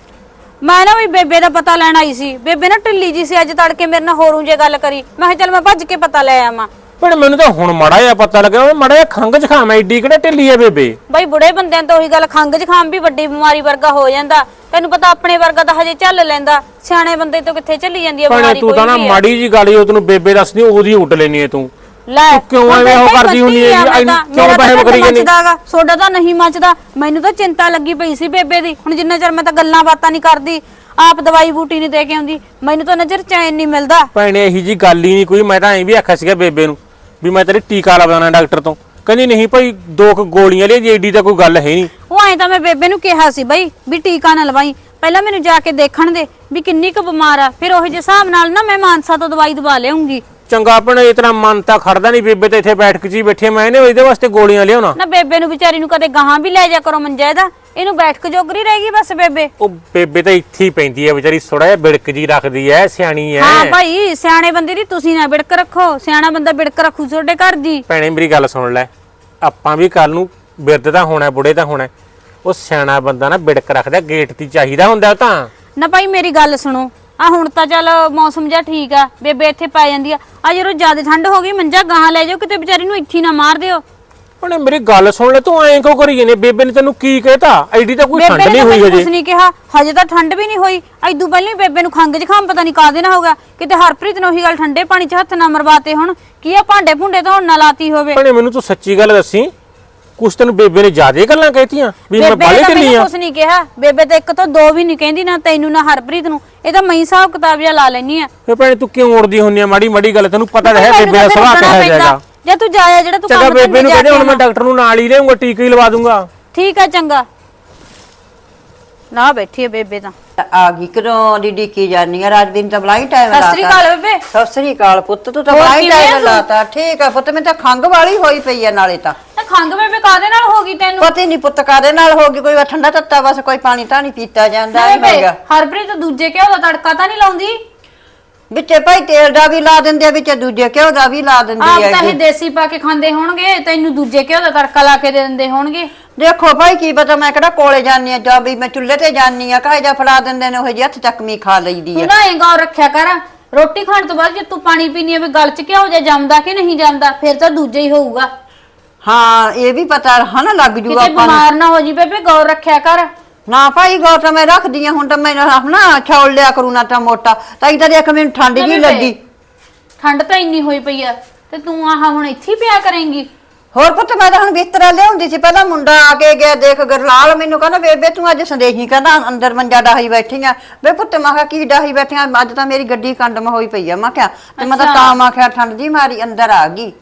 ਮੈਂ ਨਾ ਵੀ ਬੇਬੇ ਦਾ ਪਤਾ ਲੈਣ ਆਈ ਸੀ। ਬੇਬੇ ਨਾ ਢਿੱਲੀ ਜੀ ਸੀ ਅੱਜ ਤੜਕੇ ਮੇਰੇ ਨਾਲ ਹੋਰੂ ਜੇ ਗੱਲ ਕਰੀ। ਮੈਂ ਕਿਹਾ ਚੱਲ ਮੈਂ ਭੱਜ ਕੇ ਪਤਾ ਲੈ ਆਵਾਂ। ਭੈਣੇ ਮੈਨੂੰ ਤਾਂ ਹੁਣ ਮੜਾ ਜਿਹਾ ਪਤਾ ਲੱਗਿਆ ਮੜਾ ਜਿਹਾ ਖੰਗ ਜ਼ੁਕਾਮ ਐ ਏਡੀ ਕਿਹੜਾ ਢਿੱਲੀ ਐ ਬੇਬੇ? ਬਈ ਬੁੜੇ ਬੰਦਿਆਂ ਤੋਂ ਉਹੀ ਗੱਲ ਖੰਗ ਜ਼ੁਕਾਮ ਵੀ ਵੱਡੀ ਬਿਮਾਰੀ ਵਰਗਾ ਹੋ ਜਾਂਦਾ। ਤੈਨੂੰ ਪਤਾ ਆਪਣੇ ਵਰਗਾ ਤਾਂ ਹਜੇ ਚੱਲ ਲੈਂਦਾ। ਸਿਆਣੇ ਬੰਦੇ ਤੋਂ ਕਿੱਥੇ ਚੱਲੀ ਜਾਂਦੀ ਹੈ ਭੈਣੇ ਬਿਮਾਰੀ ਤੂੰ ਤਾਂ ਨਾ ਕੋਈ ਵੀ ਆ। ਮਾੜੀ ਜੀ ਗੱਲ ਹੀ ਉਹ ਤੈਨੂੰ ਬੇਬੇ ਦੱਸਦੀ ਉਹਦੀ ਉੱਡ ਲੈਣੀ ਐ ਤੂੰ। ਲੈ ਤੂੰ ਕਿਉਂ ਹੁਣ ਐਵੇਂ ਉਹ ਬੇਬੇ ਕਰਦੀ ਹੁੰਦੀ ਬੱਤੀ ਹੈ ਆ ਜੀ? ਮੈਂ ਤਾਂ- ਕਿਉਂ ਮੇਰਾ ਤਾਂ ਵਹਿਮ ਕਰੀ ਢਿੱਡ ਜਾਂਦੀ? ਮੱਚਦਾ ਗਾ, ਤੁਹਾਡਾ ਤਾਂ ਨਹੀਂ ਮੱਚਦਾ। ਮੈਨੂੰ ਤਾਂ ਚਿੰਤਾ ਲੱਗੀ ਪਈ ਸੀ ਬੇਬੇ ਦੀ। ਹੁਣ ਜਿੰਨਾ ਚਿਰ ਮੈਂ ਤਾਂ ਗੱਲਾਂ ਬਾਤਾਂ ਨਹੀਂ ਕਰਦੀ ਆਪ ਦਵਾਈ ਬੂਟੀ ਨਹੀਂ ਦੇ ਕੇ ਆਉਂਦੀ ਮੈਨੂੰ ਤਾਂ ਨਜ਼ਰ ਚੈਨ ਨਹੀਂ ਮਿਲਦਾ। ਭੈਣੇ ਇਹੀ ਜੀ ਗੱਲ ਹੀ ਨਹੀਂ ਕੋਈ। ਮੈਂ ਤਾਂ ਐਂ ਵੀ ਆਖਿਆ ਸੀਗਾ ਬੇਬੇ ਨੂੰ ਵੀ ਮੈਂ ਤੇਰੇ ਟੀਕਾ ਲਵਾਉਣਾ ਡਾਕਟਰ ਤੋਂ। ਕਹਿੰਦੀ ਨਹੀਂ ਭਾਈ ਦੋ ਕੁ ਗੋਲੀਆਂ ਲਈ ਜੀ ਏਡੀ ਤਾਂ ਕੋਈ ਗੱਲ ਹੈ ਨਹੀਂ। ਉਹ ਐਂ ਤਾਂ ਮੈਂ ਬੇਬੇ ਨੂੰ ਕਿਹਾ ਸੀ ਬਈ ਵੀ ਟੀਕਾ ਨਾ ਲਵਾਈ। ਪਹਿਲਾਂ ਮੈਨੂੰ ਜਾ ਕੇ ਦੇਖਣ ਦੇ ਵੀ ਕਿੰਨੀ ਕੁ ਬਿਮਾਰ ਆ। ਫਿਰ ਉਹੋ ਜਿਹੇ ਹਿਸਾਬ ਨਾਲ ਨਾ ਮੈਂ ਮਾਨਸਾ ਤੋਂ ਦਵਾਈ ਦਵਾ ਲਿਆਉਂਗੀ। ਚੰਗਾ ਭੈਣੇ ਇਤਨਾ ਮਨ ਤਾਂ ਖੜਦਾ ਨਹੀਂ ਬੇਬੇ ਤੇ ਇੱਥੇ ਬੈਠਕ 'ਚ ਹੀ ਬੈਠੇ ਮੈਂ ਇਹਨੇ ਇਹਦੇ ਵਾਸਤੇ ਗੋਲੀਆਂ ਲਿਆਉਣਾ। ਨਾ ਬੇਬੇ ਨੂੰ ਵਿਚਾਰੀ ਨੂੰ ਕਦੇ ਗਾਹਾਂ ਵੀ ਲੈ ਜਾ ਕਰੋ ਮੰਜਾ ਇਹਦਾ ਇਹਨੂੰ ਬੈਠਕ ਜੋਗਰੀ ਰਹੇਗੀ ਬਸ ਬੇਬੇ। ਉਹ ਬੇਬੇ ਤਾਂ ਇੱਥੇ ਹੀ ਪੈਂਦੀ ਐ ਵਿਚਾਰੀ ਥੋੜਾ ਜਿਹਾ ਬਿੜਕ ਜੀ ਰੱਖਦੀ ਐ ਸਿਆਣੀ ਐ। ਹਾਂ ਭਾਈ ਸਿਆਣੇ ਬੰਦੇ ਦੀ ਤੁਸੀਂ ਨਾ ਬਿੜਕ ਰੱਖੋ। ਸਿਆਣਾ ਬੰਦਾ ਬਿੜਕ ਰੱਖੂ ਤੁਹਾਡੇ ਘਰ ਦੀ। ਭੈਣੇ ਮੇਰੀ ਗੱਲ ਸੁਣ ਲੈ। ਆਪਾਂ ਵੀ ਕੱਲ ਨੂੰ ਬਿਰਧ ਤਾਂ ਹੋਣਾ ਬੁੜੇ ਤਾਂ ਹੋਣਾ ਉਹ ਸਿਆਣਾ ਬੰਦਾ ਨਾ ਬਿੜਕ ਰੱਖਦਾ ਗੇਟ ਤੇ ਚਾਹੀਦਾ ਹੁੰਦਾ ਉਹ ਤਾਂ। ਨਾ ਭਾਈ ਮੇਰੀ ਗੱਲ ਸੁਣੋ ਆ ਹੁਣ ਤਾਂ ਚੱਲ ਮੌਸਮ ਜਿਹਾ ਠੀਕ ਆ ਬੇਬੇ ਇੱਥੇ ਪੈ ਜਾਂਦੀ ਆ ਆ ਜਦੋਂ ਜ਼ਿਆਦਾ ਠੰਡ ਹੋ ਗਈ ਮੰਜਾ ਗਾਹਾਂ ਲੈ ਜਾਓ ਕਿਤੇ ਵਿਚਾਰੀ ਨੂੰ ਇੱਥੇ ਹੀ ਨਾ ਮਾਰ ਦਿਓ। ਭੈਣੇ ਮੇਰੀ ਗੱਲ ਸੁਣ ਲੈ ਤੂੰ ਐਂ ਕਿਉਂ ਕਰੀ ਜਾਂਦੀ ਬੇਬੇ ਨੇ ਤੈਨੂੰ ਕੀ ਕਹਿਤਾ? ਐਡੀ ਤਾਂ ਕੋਈ ਠੰਡ ਬੇਬੇ ਨਹੀਂ ਨੇ ਹੋਈ ਤਾਂ ਹਜੇ। ਕੁਝ ਨਹੀਂ ਕਿਹਾ ਹਜੇ ਤਾਂ ਠੰਡ ਵੀ ਨਹੀਂ ਹੋਈ। ਐਦੂ ਪਹਿਲਾਂ ਹੀ ਬੇਬੇ ਨੂੰ ਖੰਗ ਜ਼ੁਕਾਮ ਪਤਾ ਨਹੀਂ ਕਾਹਦੇ ਨਾ ਹੋਗਾ ਕਿਤੇ ਹਰਪ੍ਰੀਤ ਨੇ ਉਹੀ ਗੱਲ ਠੰਡੇ ਪਾਣੀ 'ਚ ਹੱਥ ਨਾ ਮਰਵਾਤੇ ਹੁਣ ਕੀ ਆ ਭਾਂਡੇ ਭੁੰਡੇ ਧੋਣ ਨਾ ਲਾਤੀ ਹੋਵੇ। ਭੈਣੇ ਮੈਨੂੰ ਤੂੰ ਸੱਚੀ ਗੱਲ ਦੱਸੀ। ਕੁਛ ਤੈਨੂੰ ਬੇਬੇ ਨੇ ਜ਼ਿਆਦਾ ਗੱਲਾਂ ਕਹਿਤੀਆਂ ਵੀ ਮੈਂ ਬੇਬੇ ਬਾਲੇ ਤਾਂ ਢਿੱਲੀ ਮੈਨੂੰ ਆ। ਕੁਝ ਨਹੀਂ ਕਿਹਾ। ਬੇਬੇ ਤਾਂ ਇੱਕ ਤੋਂ ਦੋ ਵੀ ਨਹੀਂ ਕਹਿੰਦੀ ਨਾ ਤੈਨੂੰ ਨਾ ਹਰਪ੍ਰੀਤ ਨੂੰ। ਇਹ ਤਾਂ ਮੈਂ ਹਿਸਾਬ ਕਿਤਾਬ ਜਿਹਾ ਲਾ ਲੈਣੀ ਆ। ਫੇ ਭੈਣੇ ਤੂੰ ਕਿਉਂ ਉੜਦੀ ਹੁੰਨੀ ਆ? ਮਾੜੀ ਮਾੜੀ ਗੱਲ ਤੈਨੂੰ ਪਤਾ ਤਾਂ ਹੈ ਬੇਬੇ ਦਾ ਸੁਭਾਅ ਕਿਹੋ ਜਿਹਾ। ਹੈਗਾ। ਜੇ ਤੂੰ ਜਾਇਆ ਜਿਹੜਾ ਤੂੰ ਚੰਗਾ ਕੰਮ ਬੇਬੇ ਨੂੰ ਕਹਿੰਦੇ ਹੁਣ ਮੈਂ। ਡਾਕਟਰ ਨੂੰ ਨਾਲ ਹੀ ਲਿਆਉਂਗਾ ਟੀਕਾ ਹੀ ਲਵਾ ਦੂੰਗਾ। ਠੀਕ ਆ ਚੰਗਾ। ਨਾ ਬੈਠੀ ਹੈ ਬੇਬੇ ਤਾਂ। ਆ ਗਈ ਕਦੋਂ ਦੀ ਡੀਕੀ ਜਾਨੀ ਆ ਰਾਜਵੀਰ ਤਾਂ ਬਲਾਈ ਟਾਈਮ ਸਤਿ ਲਾਤਾ। ਸ੍ਰੀ ਅਕਾਲ ਬੇਬੇ। ਸਤਿ ਸ੍ਰੀ ਅਕਾਲ ਪੁੱਤ ਤੂੰ ਤਾਂ ਹੋਰ ਬਲਾਈ ਕਿਵੇਂ ਆ ਟਾਈਮ ਤੂੰ? ਲਾਤਾ। ਠੀਕ ਆ ਪੁੱਤ ਮੈਂ ਤਾਂ ਖੰਗ ਵਾਲੀ ਹੋਈ ਪਈ ਆ ਨਾਲੇ ਤਾਂ। ਤਾਂ ਖੰਗ ਬੇਬੇ ਕਾਦੇ ਨਾਲ ਹੋ ਗਈ ਤੈਨੂੰ? ਪਤਾ ਹੀ ਨਹੀਂ ਪੁੱਤ ਕਾਦੇ ਨਾਲ ਹੋ ਗਈ ਕੋਈ ਠੰਡਾ ਤੱਤਾ ਬਸ ਕੋਈ ਪਾਣੀ ਤਾਂ ਨਹੀਂ ਪੀਤਾ ਜਾਂਦਾ ਨਹੀਂ ਬੇਬੇ ਹੈਗਾ ਹਰਪ੍ਰੀਤ ਦੂਜੇ ਘਿਓ ਦਾ ਤੜਕਾ ਤਾਂ ਨਹੀਂ ਲਾਉਂਦੀ? ਵਿੱਚੇ ਭਾਈ ਤੇਲ ਦਾ ਵੀ ਲਾ ਦਿੰਦੇ ਆ ਵਿੱਚ ਦੂਜੇ ਘਿਓ ਦਾ ਵੀ ਲਾ ਦਿੰਦੀ ਆਪ ਤਾਂ ਹੈਗੀ ਇਹ ਦੇਸੀ ਪਾ ਕੇ ਖਾਂਦੇ ਹੋਣਗੇ ਤੈਨੂੰ ਦੂਜੇ ਘਿਓ ਦਾ ਤੜਕਾ ਲਾ ਕੇ ਦੇ ਦਿੰਦੇ ਹੋਣਗੇ। ਦੇਖੋ ਭਾਈ ਕੀ ਪਤਾ ਮੈਂ ਕਿਹੜਾ ਕੋਲੇ ਜਾਨੀ ਆ ਜਾਂ ਵੀ ਮੈਂ ਚੁੱਲ੍ਹੇ ਤੇ ਜਾਨੀ ਆ ਕਾਹੇ ਜਾ ਫੜਾ ਦਿੰਦੇ ਨੇ ਉਹ ਜਿਹੀ ਹੱਥ ਚੱਕਵੀਂ ਖਾ ਲਈਦੀ ਤੂੰ ਆ ਨਾ ਇਹ ਗੌਰ ਰੱਖਿਆ ਕਰ ਰੋਟੀ ਖਾਣ ਤੋਂ ਬਾਅਦ ਜੇ ਤੂੰ ਪਾਣੀ ਪੀਣੀ ਹੈ ਵੀ ਗਲ ਚ ਘਿਓ ਜਾ ਜੰਮਦਾ ਕਿ ਨਹੀਂ ਜੰਮਦਾ ਫਿਰ ਤਾਂ ਦੂਜਾ ਹੀ ਹੋਊਗਾ। ਹਾਂ ਇਹ ਵੀ ਪਤਾ ਹਨਾ ਲੱਗ ਜੂਗਾ ਕਿਤੇ ਆਪਾਂ ਨੂੰ। ਬਿਮਾਰ ਨਾ ਹੋ ਜੀ ਬੇਬੇ ਗੌਰ ਰੱਖਿਆ ਕਰ। ਨਾ ਭਾਈ ਗੌਰ ਤਾਂ ਮੈਂ ਰੱਖਦੀ ਆ ਹੁਣ ਤਾਂ ਮੈਂ ਨਾ ਛੋੜ ਲਿਆ ਕਰੂ ਨਾ ਤਾਂ ਮੋਟਾ। ਤਾਂ ਇਧਰ ਦੇਖ ਮੈਨੂੰ ਠੰਡ ਨਾ ਜੀ ਬੇਬੇ, ਲੱਗੀ। ਠੰਡ ਤਾਂ ਇੰਨੀ ਹੋਈ ਪਈ ਆ ਤੇ ਤੂੰ ਆਹ ਹੁਣ ਇੱਥੇ ਹੀ ਪਿਆ ਕਰੇਂਗੀ? ਹੋਰ ਪੁੱਤ ਮੈਂ ਤਾਂ ਹੁਣ ਬਿਸਤਰਾ ਲਿਆਉਂਦੀ ਸੀ। ਪਹਿਲਾਂ ਮੁੰਡਾ ਆ ਕੇ ਗਿਆ ਦੇਖ ਗਰਲਾਲ ਮੈਨੂੰ ਕਹਿੰਦਾ ਬੇਬੇ ਤੂੰ ਅੱਜ ਸੰਦੇਹੀ ਕਹਿੰਦਾ ਅੰਦਰ ਮੰਜਾ ਡਾਹੀ ਬੈਠੀ ਆ ਵੇ ਪੁੱਤ ਮੈਂ ਕਿਹਾ ਕੀ ਡਾਹੀ ਬੈਠੀ ਆ ਅੱਜ ਤਾਂ ਮੇਰੀ ਗੱਡੀ ਕੰਡਮ ਹੋਈ ਪਈ ਆ ਮੈਂ ਕਿਹਾ ਤੇ ਮੈਂ ਤਾਂ। ਤਾਂ ਮੈਂ ਕਿਹਾ ਠੰਡ ਜੀ ਮਾਰੀ ਅੰਦਰ ਆ ਗਈ।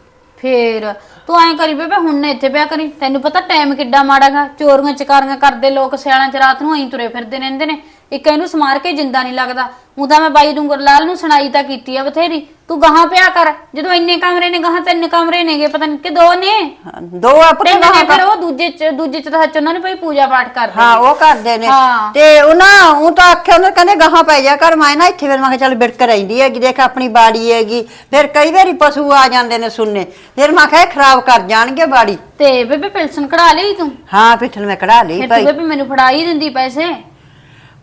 ਫੇਰ ਤੂੰ ਐਂ ਕਰੀ ਬੇਬੇ ਹੁਣ ਨਾ ਇੱਥੇ ਪਿਆ ਕਰੀ। ਤੈਨੂੰ ਪਤਾ ਟਾਈਮ ਕਿੱਡਾ ਮਾੜਾਗਾ ਚੋਰੀਆਂ ਚਕਾਰੀਆਂ ਕਰਦੇ ਲੋਕ ਸਿਆਲਾਂ ਚ ਰਾਤ ਨੂੰ ਐਂ ਤੁਰੇ ਫਿਰਦੇ ਰਹਿੰਦੇ ਨੇ। ਇੱਕ ਇਹਨੂੰ ਸਮਾਰ ਕੇ ਜਿੰਦਾ ਨਹੀਂ ਲੱਗਦਾ। ਤਾਂ ਮੈਂ ਬਾਈ ਨੂੰ ਗੁਰਲਾਲ ਨੂੰ ਸੁਣਾਈ ਤਾਂ ਕੀਤੀ ਆ ਬਥੇਰੀ। ਤੂੰ ਗਾਹਾਂ ਪਿਆ ਕਰ। ਜਦੋਂ ਇੰਨੇ ਕਮਰੇ ਨੇ ਗਾਹਾਂ ਤਿੰਨ ਕਮਰੇ ਨੇਗੇ ਪਤਾ ਨਹੀਂ ਕਿ ਦੋ ਨੇ। ਹਾਂ, ਦੋ ਆ ਪੁੱਤ ਤਿੰਨ ਨੇ ਫਿਰ ਉਹ ਦੂਜੇ ਚ ਦੂਜੇ ਚ ਤਾਂ ਸੱਚ ਉਹਨਾਂ ਨੇ ਭਾਈ ਪੂਜਾ ਪਾਠ ਕਰਦੇ ਹਾਂ। ਉਹ ਕਰਦੇ ਨੇ। ਹਾਂ। ਤੇ ਉਹਨਾਂ ਉਹ ਤਾਂ ਆਖਿਆ ਉਹਨਾਂ ਕਹਿੰਦੇ ਗਾਹਾਂ ਪੈ ਜਾ ਕਰ। ਮੈਂ ਨਾ ਇੱਥੇ ਫਿਰ ਮੈਂ ਕਿਹਾ ਚੱਲ ਬਿੜਕ ਰਹਿੰਦੀ ਹੈਗੀ ਦੇਖ ਆਪਣੀ ਬਾੜੀ ਹੈਗੀ। ਫਿਰ ਕਈ ਵਾਰੀ ਪਸ਼ੂ ਆ ਜਾਂਦੇ ਨੇ ਸੁਣਨੇ। ਫਿਰ ਮੈਂ ਕਿਹਾ ਇਹ ਖਰਾਬ ਕਰ ਜਾਣਗੇ ਬਾੜੀ। ਤੇ ਬੇਬੇ ਪਿਲਸਨ ਕਢਾ ਲਈ ਤੂੰ? ਹਾਂ ਪਿੱਠਲ ਮੈਂ ਕਢਾ ਲਈ ਫਿਰ ਤੂੰ ਭਾਈ। ਬੇਬੇ ਮੈਨੂੰ ਫੜਾ ਹੀ ਦਿੰਦੀ ਪੈਸੇ।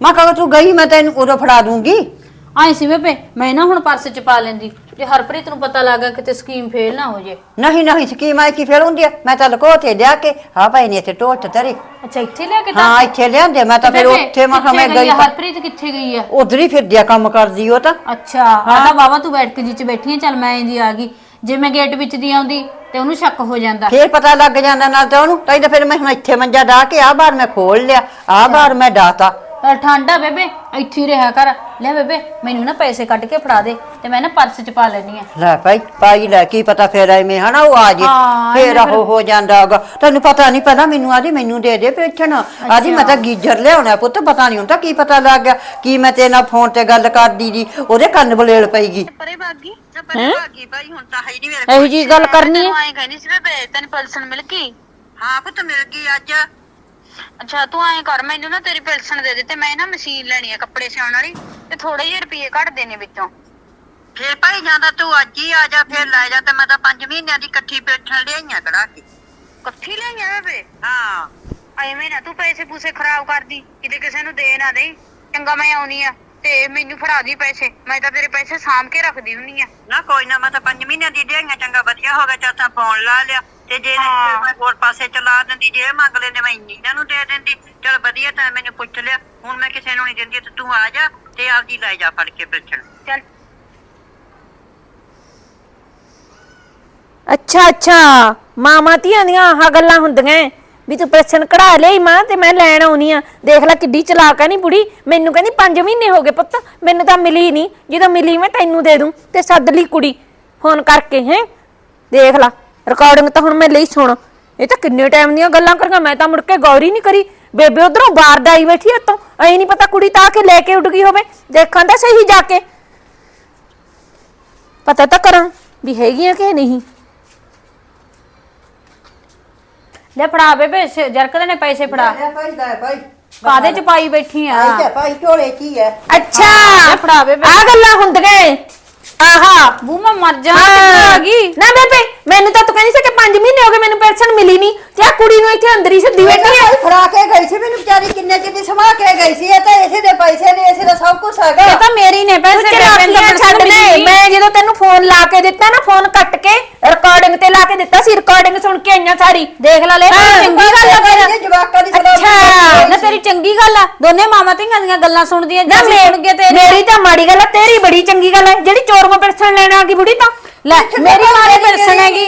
ਮੈਂ ਕਹਾਂ ਤੂੰ ਗਈ ਮੈਂ ਤੈਨੂੰ ਉਦੋਂ ਫੜਾ ਦੂੰਗੀ। ਆਈ ਸੀ ਬੇਬੇ ਮੈਂ ਨਾ ਹੁਣ ਪਰਸ ਚ ਪਾ ਲੈਂਦੀ। ਜੇ ਹਰਪ੍ਰੀਤ ਨੂੰ ਪਤਾ ਲੱਗਾ ਕਿਤੇ ਸਕੀਮ ਫੇਲ ਨਾ ਹੋ ਜੇ। ਨਹੀਂ ਨਹੀਂ ਸਕੀਮ ਆਈ ਕੀ ਫੇਰ ਹੁੰਦੀ ਆ ਮੈਂ ਤਾਂ ਲਕੋ ਤੇ ਲਿਆ ਕੇ ਹਾਂ ਭਾਈ ਨੇ ਇੱਥੇ ਟੋਟ ਤਰੀ ਅੱਛਾ ਇੱਥੇ ਲੈ ਕੇ ਹਾਂ ਇੱਥੇ ਲਿਆਂਦੇ ਮੈਂ ਤਾਂ ਫਿਰ ਬੇਬੇ, ਉੱਥੇ ਮੈਂ ਕਿਹਾ ਕਿੱਥੇ ਮੈਂ ਗਈ ਆ? ਹਰਪ੍ਰੀਤ ਕਿੱਥੇ ਗਈ ਆ? ਉਧਰ ਹੀ ਫਿਰਦੀ ਆ ਕੰਮ ਕਰਦੀ ਉਹ ਤਾਂ। ਅੱਛਾ ਆ ਤਾਂ ਬਾਬਾ ਤੂੰ ਬੈਠ ਕੇ ਜੀ ਚ ਬੈਠੀ ਆ ਚੱਲ ਮੈਂ ਇੰਦੀ ਆ ਗਈ। ਜੇ ਮੈਂ ਗੇਟ ਵਿੱਚ ਦੀ ਆਉਂਦੀ ਤੇ ਉਹਨੂੰ ਸ਼ੱਕ ਹੋ ਜਾਂਦਾ। ਫੇਰ ਪਤਾ ਲੱਗ ਜਾਂਦਾ ਨਾਲ ਤਾਂ ਉਹਨੂੰ ਤਾਂ ਫਿਰ ਮੈਂ ਹੁਣ ਇੱਥੇ ਮੰਜਾ ਡਾ ਕੇ ਆਹ ਬਾਰ ਮੈਂ ਖੋਲ ਲਿਆ ਆਹ ਬਾਰ ਮੈਂ ਡਾਤਾ ਠੰਡਾ ਬੇਬੇ ਇੱਥੇ ਹੀ ਰਿਹਾ ਕਰ। ਲੈ ਬੇਬੇ ਮੈਨੂੰ ਨਾ ਪੈਸੇ ਕੱਢ ਕੇ ਫੜਾ ਦੇ ਤੇ ਮੈਂ ਨਾ ਪਰਸ ਚ ਪਾ ਲੈਣੀ ਆ। ਲੈ ਭਾਈ ਪਾਈ ਲੈ ਕੀ ਪਤਾ ਫੇਰ ਐਵੇਂ ਹਨਾ ਉਹ ਆ ਜੇ ਹਾਂ, ਫੇਰ ਉਹ ਹੋ ਜਾਂਦਾ ਹੈਗਾ। ਤੈਨੂੰ ਪਤਾ ਨਹੀਂ ਪਹਿਲਾਂ ਮੈਨੂੰ ਆਦੀ ਮੈਨੂੰ ਦੇ ਦੇ ਪੇਛਣ। ਆਦੀ ਮੈਂ ਤਾਂ ਗੀਜਰ ਲਿਆਉਣਾ ਪੁੱਤ ਪਤਾ ਨਹੀਂ ਹੁੰਦਾ ਕੀ ਪਤਾ ਲੱਗ ਗਿਆ। ਕੀ ਮੈਂ ਤੇ ਨਾਲ ਫੋਨ ਤੇ ਗੱਲ ਕਰਦੀ ਜੀ ਉਹਦੇ ਕੰਨ ਬਲੇਲ ਪਈਗੀ। ਪਰੇ ਭਾਗੀ ਪਰੇ ਭਾਗੀ ਭਾਈ ਹੁਣ ਤਾਂ ਹੈ ਹੀ ਨਹੀਂ ਮੇਰੇ ਇਹੋ ਜੀ ਗੱਲ ਕਰਨੀ ਹੈ? ਤੈਨੂੰ ਐਂ ਕਹਿੰਦੀ ਸੀ ਬੇਬੇ ਤੈਨੂੰ ਪਲਸਨ ਮਿਲ ਗਈ? ਹਾਂ ਪੁੱਤ ਮਿਲ ਗਈ ਅੱਜ। ਅੱਛਾ ਤੂੰ ਐਂ ਕਰ ਮੈਨੂੰ ਨਾ ਤੇਰੀ ਪਲਸਨ ਦੇ ਦੇ ਤੇ ਮੈਂ ਨਾ ਮਸ਼ੀਨ ਲੈਣੀ ਆ ਕੱਪੜੇ ਸਿਉਣ ਵਾਲੀ ਤੇ ਥੋੜੇ ਜਿਹੇ ਰੁਪਏ ਘੱਟ ਦੇਣੇ ਵਿੱਚੋਂ। ਫੇਰ ਭਾਈ ਜਾਂਦਾ ਤੂੰ ਅੱਜ ਹੀ ਆ ਜਾ ਫੇਰ ਲੈ ਜਾ ਤੇ ਮੈਂ ਤਾਂ 5 ਮਹੀਨਿਆਂ ਦੀ ਇਕੱਠੀ ਪੇਛਣ ਲਿਆਈਆਂ ਕਢਾ ਕੇ। ਇਕੱਠੀ ਲੈਣੀ ਬੇਬੇ ਹਾਂ। ਐਵੇਂ ਨਾ ਤੂੰ ਪੈਸੇ ਪੂਸੇ ਖਰਾਬ ਕਰਦੀ ਕਿਤੇ ਕਿਸੇ ਨੂੰ ਦੇ ਨਾ ਦੇਈ। ਚੰਗਾ ਮੈਂ ਆਉਣੀ ਆ ਤੇ ਮੈਨੂੰ ਫੜਾ ਦੀ ਪੈਸੇ ਮੈਂ ਤਾਂ ਤੇਰੇ ਪੈਸੇ ਸਾਂਭ ਕੇ ਰੱਖਦੀ ਹੁੰਨੀ ਆ। ਨਾ ਕੋਈ ਨਾ ਮੈਂ ਤਾਂ 5 ਮਹੀਨਿਆਂ ਦੀ ਲਿਆਈਆਂ ਚੰਗਾ ਵਧੀਆ ਹੋ ਗਿਆ ਚਾਹ ਤਾਂ ਫੋਨ ਲਾ ਲਿਆ। ਤੇ ਜੇ। ਮੈਂ। ਹੋਰ ਪਾਸੇ ਚਲਾ ਦਿੰਦੀ ਜੇ ਮੰਗ ਲੈਂਦੇ ਮੈਂ ਇੰਨੀ ਇਹਨਾਂ ਨੂੰ ਦੇ ਦਿੰਦੀ। ਚਲ ਵਧੀਆ ਤਾਂ ਮੈਨੂੰ ਪੁੱਛ ਲਿਆ। ਹੁਣ ਮੈਂ ਕਿਸੇ ਨੂੰ ਨਹੀਂ ਦਿੰਦੀ ਤੇ ਤੂੰ ਆ ਜਾ ਤੇ ਆਪਦੀ ਲੈ ਜਾ ਫੜ ਕੇ ਪੇਛਣ ਚੱਲ। ਅੱਛਾ ਅੱਛਾ। ਮਾਮਾ ਧੀਆਂ ਦੀਆਂ ਆਹ ਗੱਲਾਂ ਹੁੰਦੀਆਂ ਵੀ ਤੂੰ ਪ੍ਰਸ਼ਨ ਕਢਾ ਲਈ ਮਾਂ ਤੇ ਮੈਂ ਲੈਣ ਆਉਣੀ ਆ। ਦੇਖ ਲੈ ਕਿੱਡੀ ਚਲਾਕ ਆ ਨਹੀਂ ਬੁੜੀ। ਮੈਨੂੰ ਕਹਿੰਦੀ 5 ਮਹੀਨੇ ਹੋ ਗਏ ਪੁੱਤ ਮੈਨੂੰ ਤਾਂ ਮਿਲੀ ਨਹੀਂ ਜਦੋਂ ਮਿਲੀ ਮੈਂ ਤੈਨੂੰ ਦੇ ਦੂੰ ਤੇ ਸੱਦ ਲਈ ਕੁੜੀ। ਫੋਨ ਕਰਕੇ ਹੈ। ਦੇਖ ਲੈ। ਰਿਕਾਰਡਿੰਗ ਤਾਂ ਹੁਣ ਮੈਂ ਲਈ ਸੁਣ ਇਹ ਤਾਂ ਕਿੰਨੇ ਟਾਈਮ ਦੀਆਂ ਗੱਲਾਂ ਕਰੀਆਂ ਮੈਂ ਤਾਂ ਮੁੜ ਕੇ ਗੌਰ ਹੀ ਨਹੀਂ ਕਰੀ। ਬੇਬੇ ਉਧਰੋਂ ਬਾਹਰ ਦਾ ਆਈ ਬੈਠੀ ਐ ਨਹੀਂ ਪਤਾ ਕੁੜੀ ਤਾਂ ਆ ਕੇ ਲੈ ਕੇ ਉੱਡ ਗਈ ਹੋਵੇ ਦੇਖਾਂ ਤਾਂ ਸਹੀ ਜਾ ਕੇ। ਪਤਾ ਤਾਂ ਕਰਾਂ ਵੀ ਹੈਗੀਆਂ ਕਿ ਨਹੀਂ। ਲੈ ਫੜਾ ਬੇਬੇ ਸ- ਜਰਕਦੇ ਨੇ ਪੈਸੇ ਫੜਾ। ਭਾਈ ਲੈ ਭਾਈ। ਕਾਦੇ ਚ ਪਾਈ ਬੈਠੀ ਆ? ਆਈ ਤੇ ਭਾਈ ਢੋਲੇ ਕੀ ਹੈ ਅੱਛਾ। ਲੈ ਫੜਾ ਬੇਬੇ। ਆ ਗੱਲਾਂ ਹੁੰਦੀਆਂ। ਏ। ਆਹਾ। ਬੂ ਮੈਂ ਮਰ ਜਾ ਹਾਂ। ਆ ਗਈ? ਨਾ ਬੇਬੇ ਮੈਨੂੰ ਤਾਂ ਤੂੰ ਕਹਿੰਦੀ ਸੀ ਕਿ 5 ਮਹੀਨੇ ਹੋ ਗਏ ਮੈਨੂੰ ਪੈਨਸ਼ਨ ਮਿਲੀ ਨਹੀਂ ਤੇ ਆ ਕੁੜੀ ਨੂੰ ਇੱਥੇ ਅੰਦਰ ਹੀ ਸੱਦੀ ਬੈਠੀ ਆ। ਫੜਾ ਕੇ ਗਈ ਸੀ ਮੈਨੂੰ ਵਿਚਾਰੀ ਕਿੰਨੇ ਚਿਰ ਦੀ ਸਮਾ ਕੇ ਗਈ ਸੀ ਇਹ ਤਾਂ ਇਸੇ ਦੇ ਪੈਸੇ ਨੇ ਇਸੇ ਦਾ ਸਭ ਕੁਝ ਹੈਗਾ। ਇਹ ਤਾਂ ਮੇਰੀ ਨੇ ਪੈਸੇ ਛੱਡ ਮੈਂ ਜਦੋਂ ਤੈਨੂੰ ਫੋਨ ਲਾ ਕੇ ਦਿੱਤਾ ਨਾ ਫੋਨ ਕੱਟ ਕੇ ਰਿਕਾਰਡਿੰਗ ਤੇ ਲਾ ਕੇ ਦਿੱਤਾ ਸੀ ਰਿਕਾਰਡਿੰਗ ਸੁਣ ਕੇ ਆਈਆਂ ਸਾਰੀ। ਦੇਖ ਲੈ ਲੈ ਹਾਂ, ਚੰਗੀ ਗੱਲ ਆ ਇਹ ਫਿਰ। ਜਵਾਕਾਂ ਦੀ ਸਲਾਹ ਅੱਛਾ ਨਾ ਤੇਰੀ ਚੰਗੀ ਗੱਲ ਆ। ਦੋਨੇ ਮਾਮਾ ਧੀਆਂ ਦੀਆਂ ਗੱਲਾਂ ਸੁਣਦੀਆਂ ਨਾ ਜੇ ਸੁਣ ਕੇ ਤੇਰੀ। ਮੇਰੀ ਤਾਂ ਮਾੜੀ ਗੱਲ ਆ ਤੇਰੀ ਬੜੀ ਚੰਗੀ ਗੱਲ ਹੈ ਜਿਹੜੀ ਚੋਰ ਕੋ ਪੈਨਸ਼ਨ ਲੈਣ ਆ ਗਈ ਬੁੜੀ ਤਾਂ। ਲੈ ਮੇਰੀ ਮਾਂ ਦੀ ਪਰਸਨ ਹੈਗੀ।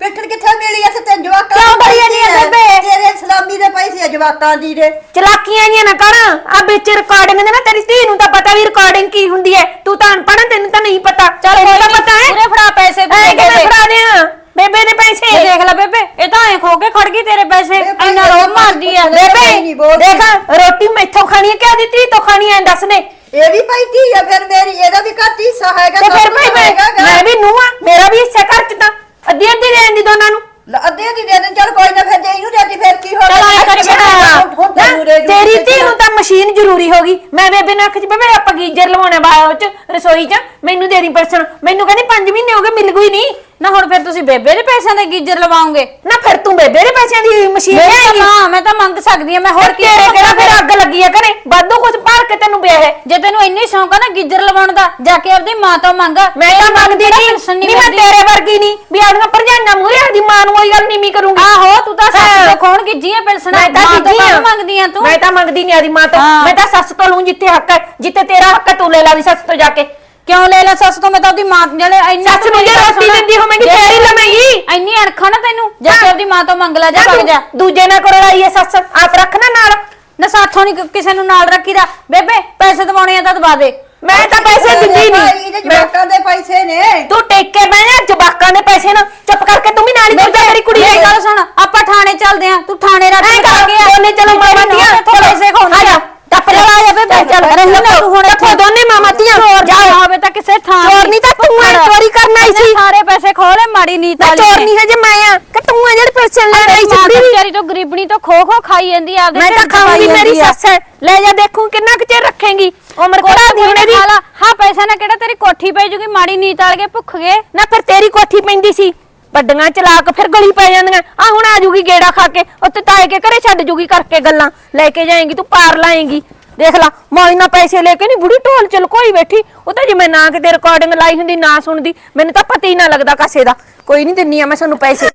ਕਿੱਥੇ ਮਿਲੀ ਐ ਤੇ ਜਵਾਕਾਂ ਕਿਉਂ ਬੜੀ ਜਾਂਦੀ ਐ ਆ। ਬੇਬੇ? ਤੇਰੇ ਸਲਾਮੀ ਦੇ ਪੈਸੇ ਆ ਜਵਾਕਾਂ ਦੀ ਦੇ। ਚਲਾਕੀਆਂ ਜੀਆਂ ਨਾ ਕਰ। ਆ ਵਿੱਚ ਰਿਕਾਰਡਿੰਗ ਦੇ ਨਾ ਤੇਰੀ ਧੀ ਨੂੰ ਤਾਂ ਪਤਾ ਵੀ ਰਿਕਾਰਡਿੰਗ ਕੀ ਹੁੰਦੀ ਹੈ। ਤੂੰ ਤਾਂ ਅਨਪੜ੍ਹ ਆਂ, ਤੈਨੂੰ ਤਾਂ ਨਹੀਂ ਪਤਾ। ਚੱਲ ਕੋਈ ਤਾਂ ਨੀ, ਪਤਾ ਹੈ। ਪੂਰੇ ਫੜਾ ਪੈਸੇ ਤੂੰ ਐ ਕਿਵੇਂ। ਫੜਾ ਦਿਆਂ। ਬੇਬੇ ਦੇ ਪੈਸੇ ਇਹ ਦੇਖ ਲੈ ਬੇਬੇ ਇਹ ਤਾਂ ਐ ਖੋ ਕੇ ਖੜ ਗਈ ਤੇਰੇ ਪੈਸੇ ਬੇਬੇ, ਇੰਨਾ ਮਾਰਦੀ ਆ। ਬੇਬੇ ਨਹੀਂ ਬੋਲਦੀ। ਦੇਖ ਰੋਟੀ ਮੈਥੋਂ ਖਾਣੀ ਹੈ ਕਿ ਆਦੀ ਧੀ ਤੋਂ ਖਾਣੀ ਹੈ ਦੱਸ ਦੇ। ਇਹ ਵੀ ਭਾਈ ਧੀ ਆ ਫਿਰ ਮੇਰੀ ਇਹਦਾ ਵੀ ਹਿੱਸਾ ਹੈਗਾ ਤੇ ਸਭ ਫਿਰ ਕੁਛ ਮੈਂ ਹੈਗਾ ਗਾ। ਮੈਂ ਵੀ ਨੂੰਹ ਆ ਮੇਰਾ ਵੀ ਹਿੱਸਾ ਘਰ ਚ ਤਾਂ ਅੱਧੀ ਅੱਧੀ ਦੇਣ ਦੀ ਦੋਨਾਂ ਨੂੰ। ਲੈ, ਅੱਧੇ ਦੀ ਦੇ ਦੇ ਚੱਲ ਕੋਈ ਨਾ ਫਿਰ ਦੇ ਇਹਨੂੰ ਦੇਤੀ ਫਿਰ ਕੀ ਹੋ ਚਲ ਆਏ ਕਰ ਹੁਣ- ਹੁਣ ਤੈਨੂੰ ਦੇ ਦੂੰਗੀ ਤੇਰੀ ਤੇ ਧੀ ਨੂੰ ਤਾਂ ਮਸ਼ੀਨ ਜ਼ਰੂਰੀ ਹੋ ਗਈ। ਮੈਂ ਬੇਬੇ ਨੂੰ ਆਖੀ ਬੇਬੇ ਆਪਾਂ ਗੀਜਰ ਲਵਾਉਣਾ ਬਾਹਰ ਚ ਰਸੋਈ ਚ ਮੈਨੂੰ ਦੇ ਦੀ ਪਰਸਨ ਮੈਨੂੰ ਕਹਿੰਦੀ 5 ਮਹੀਨੇ ਹੋ ਗਏ ਮਿਲ ਗਈ ਨਹੀਂ ਨਾ ਹੁਣ ਫਿਰ ਤੁਸੀਂ ਬੇਬੇ ਦੇ ਪੈਸਿਆਂ ਦੇ ਗੀਜਰ ਲਵਾਓਗੇ? ਨਾ ਫਿਰ ਤੂੰ ਬੇਬੇ ਦੇ ਪੈਸਿਆਂ ਦੀ ਮਸ਼ੀਨ ਮੇਰੀ ਤਾਂ ਲਿਆਏਂਗੀ ਮਾਂ ਮੈਂ ਤਾਂ ਮੰਗ ਸਕਦੀ ਆ ਮੈਂ ਹੋਰ ਕੀ ਤੇਰੇ ਕਿਹੜਾ ਫਿਰ ਅੱਗ ਲੱਗੀ ਆ ਘਰੇ? ਵਾਧੂ ਕੁਝ ਭਰ ਕੇ ਤੈਨੂੰ ਪਿਆ ਹੈ। ਜੇ ਤੈਨੂੰ ਇੰਨੀ ਸ਼ੌਂਕ ਆ ਨਾ ਗੀਜਰ ਲਵਾਉਣ ਦਾ ਜਾ ਕੇ ਆਪਦੀ ਮਾਂ ਤੋਂ ਮੰਗ। ਮੈਂ ਤਾਂ ਮੰਗਦੀ ਨਹੀਂ। ਨਹੀਂ ਮੈਂ। ਤੇਰੇ ਵਰਗੀ ਨਹੀਂ। ਵੀ ਆਪਣੀਆਂ ਭਰਜਾਈਆਂ ਮੂਹਰੇ ਆਦੀ ਮਾਂ ਨੂੰ ਉਹੀ ਗੱਲ ਨੀਵੀਂ ਕਰੂੰਗੀ। ਆਹੋ ਤੂੰ ਤਾਂ ਸੱਸ। ਤੋਂ ਖੋਣ ਗਿੱਜੀਆਂ ਪੈਨਸ਼ਨ ਮੈਂ ਤਾਂ ਮਾਂ ਤੋਂ ਆ। ਮੰਗਦੀ ਆ ਤੂੰ। ਮੈਂ ਤਾਂ ਮੰਗਦੀ ਨਹੀਂ ਆਦੀ ਮਾਂ ਤੋਂ। ਹਾਂ। ਮੈਂ ਤਾਂ ਸੱਸ ਤੋਂ ਲੂੰ ਜਿੱਥੇ ਹੱਕ ਹੈ। ਜਿੱਥੇ ਤੇਰਾ ਹੱਕ ਹੈ ਤੂੰ ਲੈ ਲਾ ਦੀ ਸੱਸ ਤੋਂ ਜਾ ਕੇ। ਕਿਉਂ ਲੈ ਲੈ ਸੱਸ ਤੋਂ? ਮੈਂ ਤਾਂ ਉਹਦੀ ਮਾਂ ਜਿਹੜੇ ਇੰਨਾ ਸੱਸ ਜੇ ਰੋਟੀ ਦਿੰਦੀ ਹੋਵੇਂਗੀ? ਫੇਰ ਹੀ ਲਵੇਂਗੀ ਇੰਨੀ ਅਣਖਾ ਨਾ ਤੈਨੂੰ ਜਾ ਕੇ ਆਪਦੀ ਮਾਂ ਤੋਂ ਮੰਗ ਲੈ ਜਾ ਵਗ ਜਾ। ਦੂਜੇ ਨਾਲ ਕੋਲ ਆਈ ਹੈ ਸੱਸ? ਆਪ ਰੱਖਣਾ ਨਾਲ। ਨਾ ਸਾਥੋਂ ਨਹੀਂ ਕਿਸੇ ਨੂੰ ਨਾਲ ਰੱਖੀਦਾ। ਬੇਬੇ ਪੈਸੇ ਦਵਾਉਣੇ ਆ ਤਾਂ ਦਵਾ ਦੇ। ਮੈਂ ਤਾਂ ਪੈਸੇ ਦਿੰਦੀ ਭਾਈ, ਨਹੀਂ ਮੈਂ- ਜਵਾਕਾਂ ਦੇ ਪੈਸੇ ਨੇ। ਤੂੰ ਟੇਕ ਕੇ ਬਹਿ ਜਾ ਜਵਾਕਾਂ ਦੇ ਪੈਸੇ ਨਾ। ਚੁੱਪ ਕਰਕੇ ਤੂੰ ਵੀ ਨਾਲ ਹੀ ਤੁਰ ਜਾ ਮੇਰੀ ਕੁੜੀ ਮੇਰੀ ਗੱਲ ਸੁਣ ਆਪਾਂ ਥਾਣੇ ਚੱਲਦੇ ਆ। ਤੂੰ ਥਾਣੇ ਰਾਤ ਐ ਕਰ ਜਾ ਕੇ ਆ। ਦੋਨੇ ਚਲੋ ਤੇਰੀ ਧੀਆਂ ਇੱਥੋਂ ਪੈਸੇ ਖਾਉਣੇ ਆ ਜਾ। ਟੱਪ ਲੈ ਆ ਜਾ ਬੇਬੇ ਚੱਲ ਰਹਿ ਲੈ ਤੂੰ ਹੁਣ ਟੱਪੋ ਦੋਨੇ ਮਾਮਾ ਧੀਆਂ। ਚੋਰ ਜਾ। ਜਾ ਹੋਵੇ ਤਾਂ ਕਿਸੇ ਥਾਂ ਚੋਰ ਨਹੀਂ ਤਾਂ ਤੂੰ ਐ ਚੋਰੀ ਕਰਨ ਆਈ ਸੀ। ਸਾਰੇ ਪੈਸੇ ਖੋਲੇ ਮਾੜੀ ਨੀਤ ਮੈਂ ਵਾਲੀ ਚੋਰ ਨਹੀਂ ਹੈ ਜੇ ਮੈਂ ਆ। ਕਿ ਤੂੰ ਆ ਜਿਹੜੀ ਪੈਸੇ ਲੈਣ ਆਈ ਸੀ ਮਾਂ ਕੁੜੀ ਤਾਂ ਵੀ। ਵਿਚਾਰੀ ਤੋਂ ਗਰੀਬਣੀ ਤੋਂ ਖੋ ਖੋ ਖਾਈ ਜਾਂਦੀ ਆ ਆਪਦੇ ਮੈਂ ਤਾਂ ਢਿੱਡ 'ਚ ਪਾਈ ਖਾਊਂਗੀ ਮੇਰੀ ਜਾਂਦੀ ਆ। ਸੱਸ ਹੈ। ਲੈ ਜਾ ਦੇਖੂ ਕਿੰਨਾ ਕੁ ਚਿਰ ਰੱਖੇਂਗੀ। ਉਮਰ ਦੀ ਦੀ। ਹਾਂ ਪੈਸਾ ਨਾ ਕਿਹੜਾ ਤੇਰੀ ਕੋਠੀ ਪੈ ਜੂਗੀ ਮਾੜੀ ਨੀਤ ਵਾਲੇ ਭੁੱਖ ਗਏ ਨਾ ਫਿਰ ਤੇਰੀ ਕੋਠੀ ਪੈਂਦੀ ਸੀ। ਵੱਡੀਆਂ ਚਲਾਕ ਫਿਰ ਗਲੀ ਪੈ ਜਾਂਦੀਆਂ। ਆ ਹੁਣ ਆ ਜੂਗੀ ਗੇੜਾ ਖਾ ਕੇ ਉੱਤੇ ਤਾਏ ਕੇ ਘਰੇ ਛੱਡ ਜੂਗੀ ਕਰਕੇ ਗੱਲਾਂ। ਲੈ ਕੇ ਜਾਏਂਗੀ, ਤੂੰ ਪਾਰ ਲਾਏਂਗੀ। ਦੇਖ ਲਾ ਮੌਜ ਨਾਲ ਪੈਸੇ ਲੈ ਕੇ ਨਹੀਂ ਬੁੜੀ ਢੋਲ ਚਲ ਕੋਈ ਬੈਠੀ। ਉਹ ਤਾਂ ਜਿਵੇਂ ਨਾ ਕਿਤੇ ਰਿਕਾਰਡਿੰਗ ਲਾਈ ਹੁੰਦੀ, ਨਾ ਸੁਣਦੀ, ਮੈਨੂੰ ਤਾਂ ਪਤਾ ਹੀ ਨਾ ਲੱਗਦਾ ਕਾਸੇ ਦਾ। ਕੋਈ ਨਹੀਂ ਦਿੰਨੀ ਆ ਮੈਂ ਸਾਨੂੰ ਪੈਸੇ।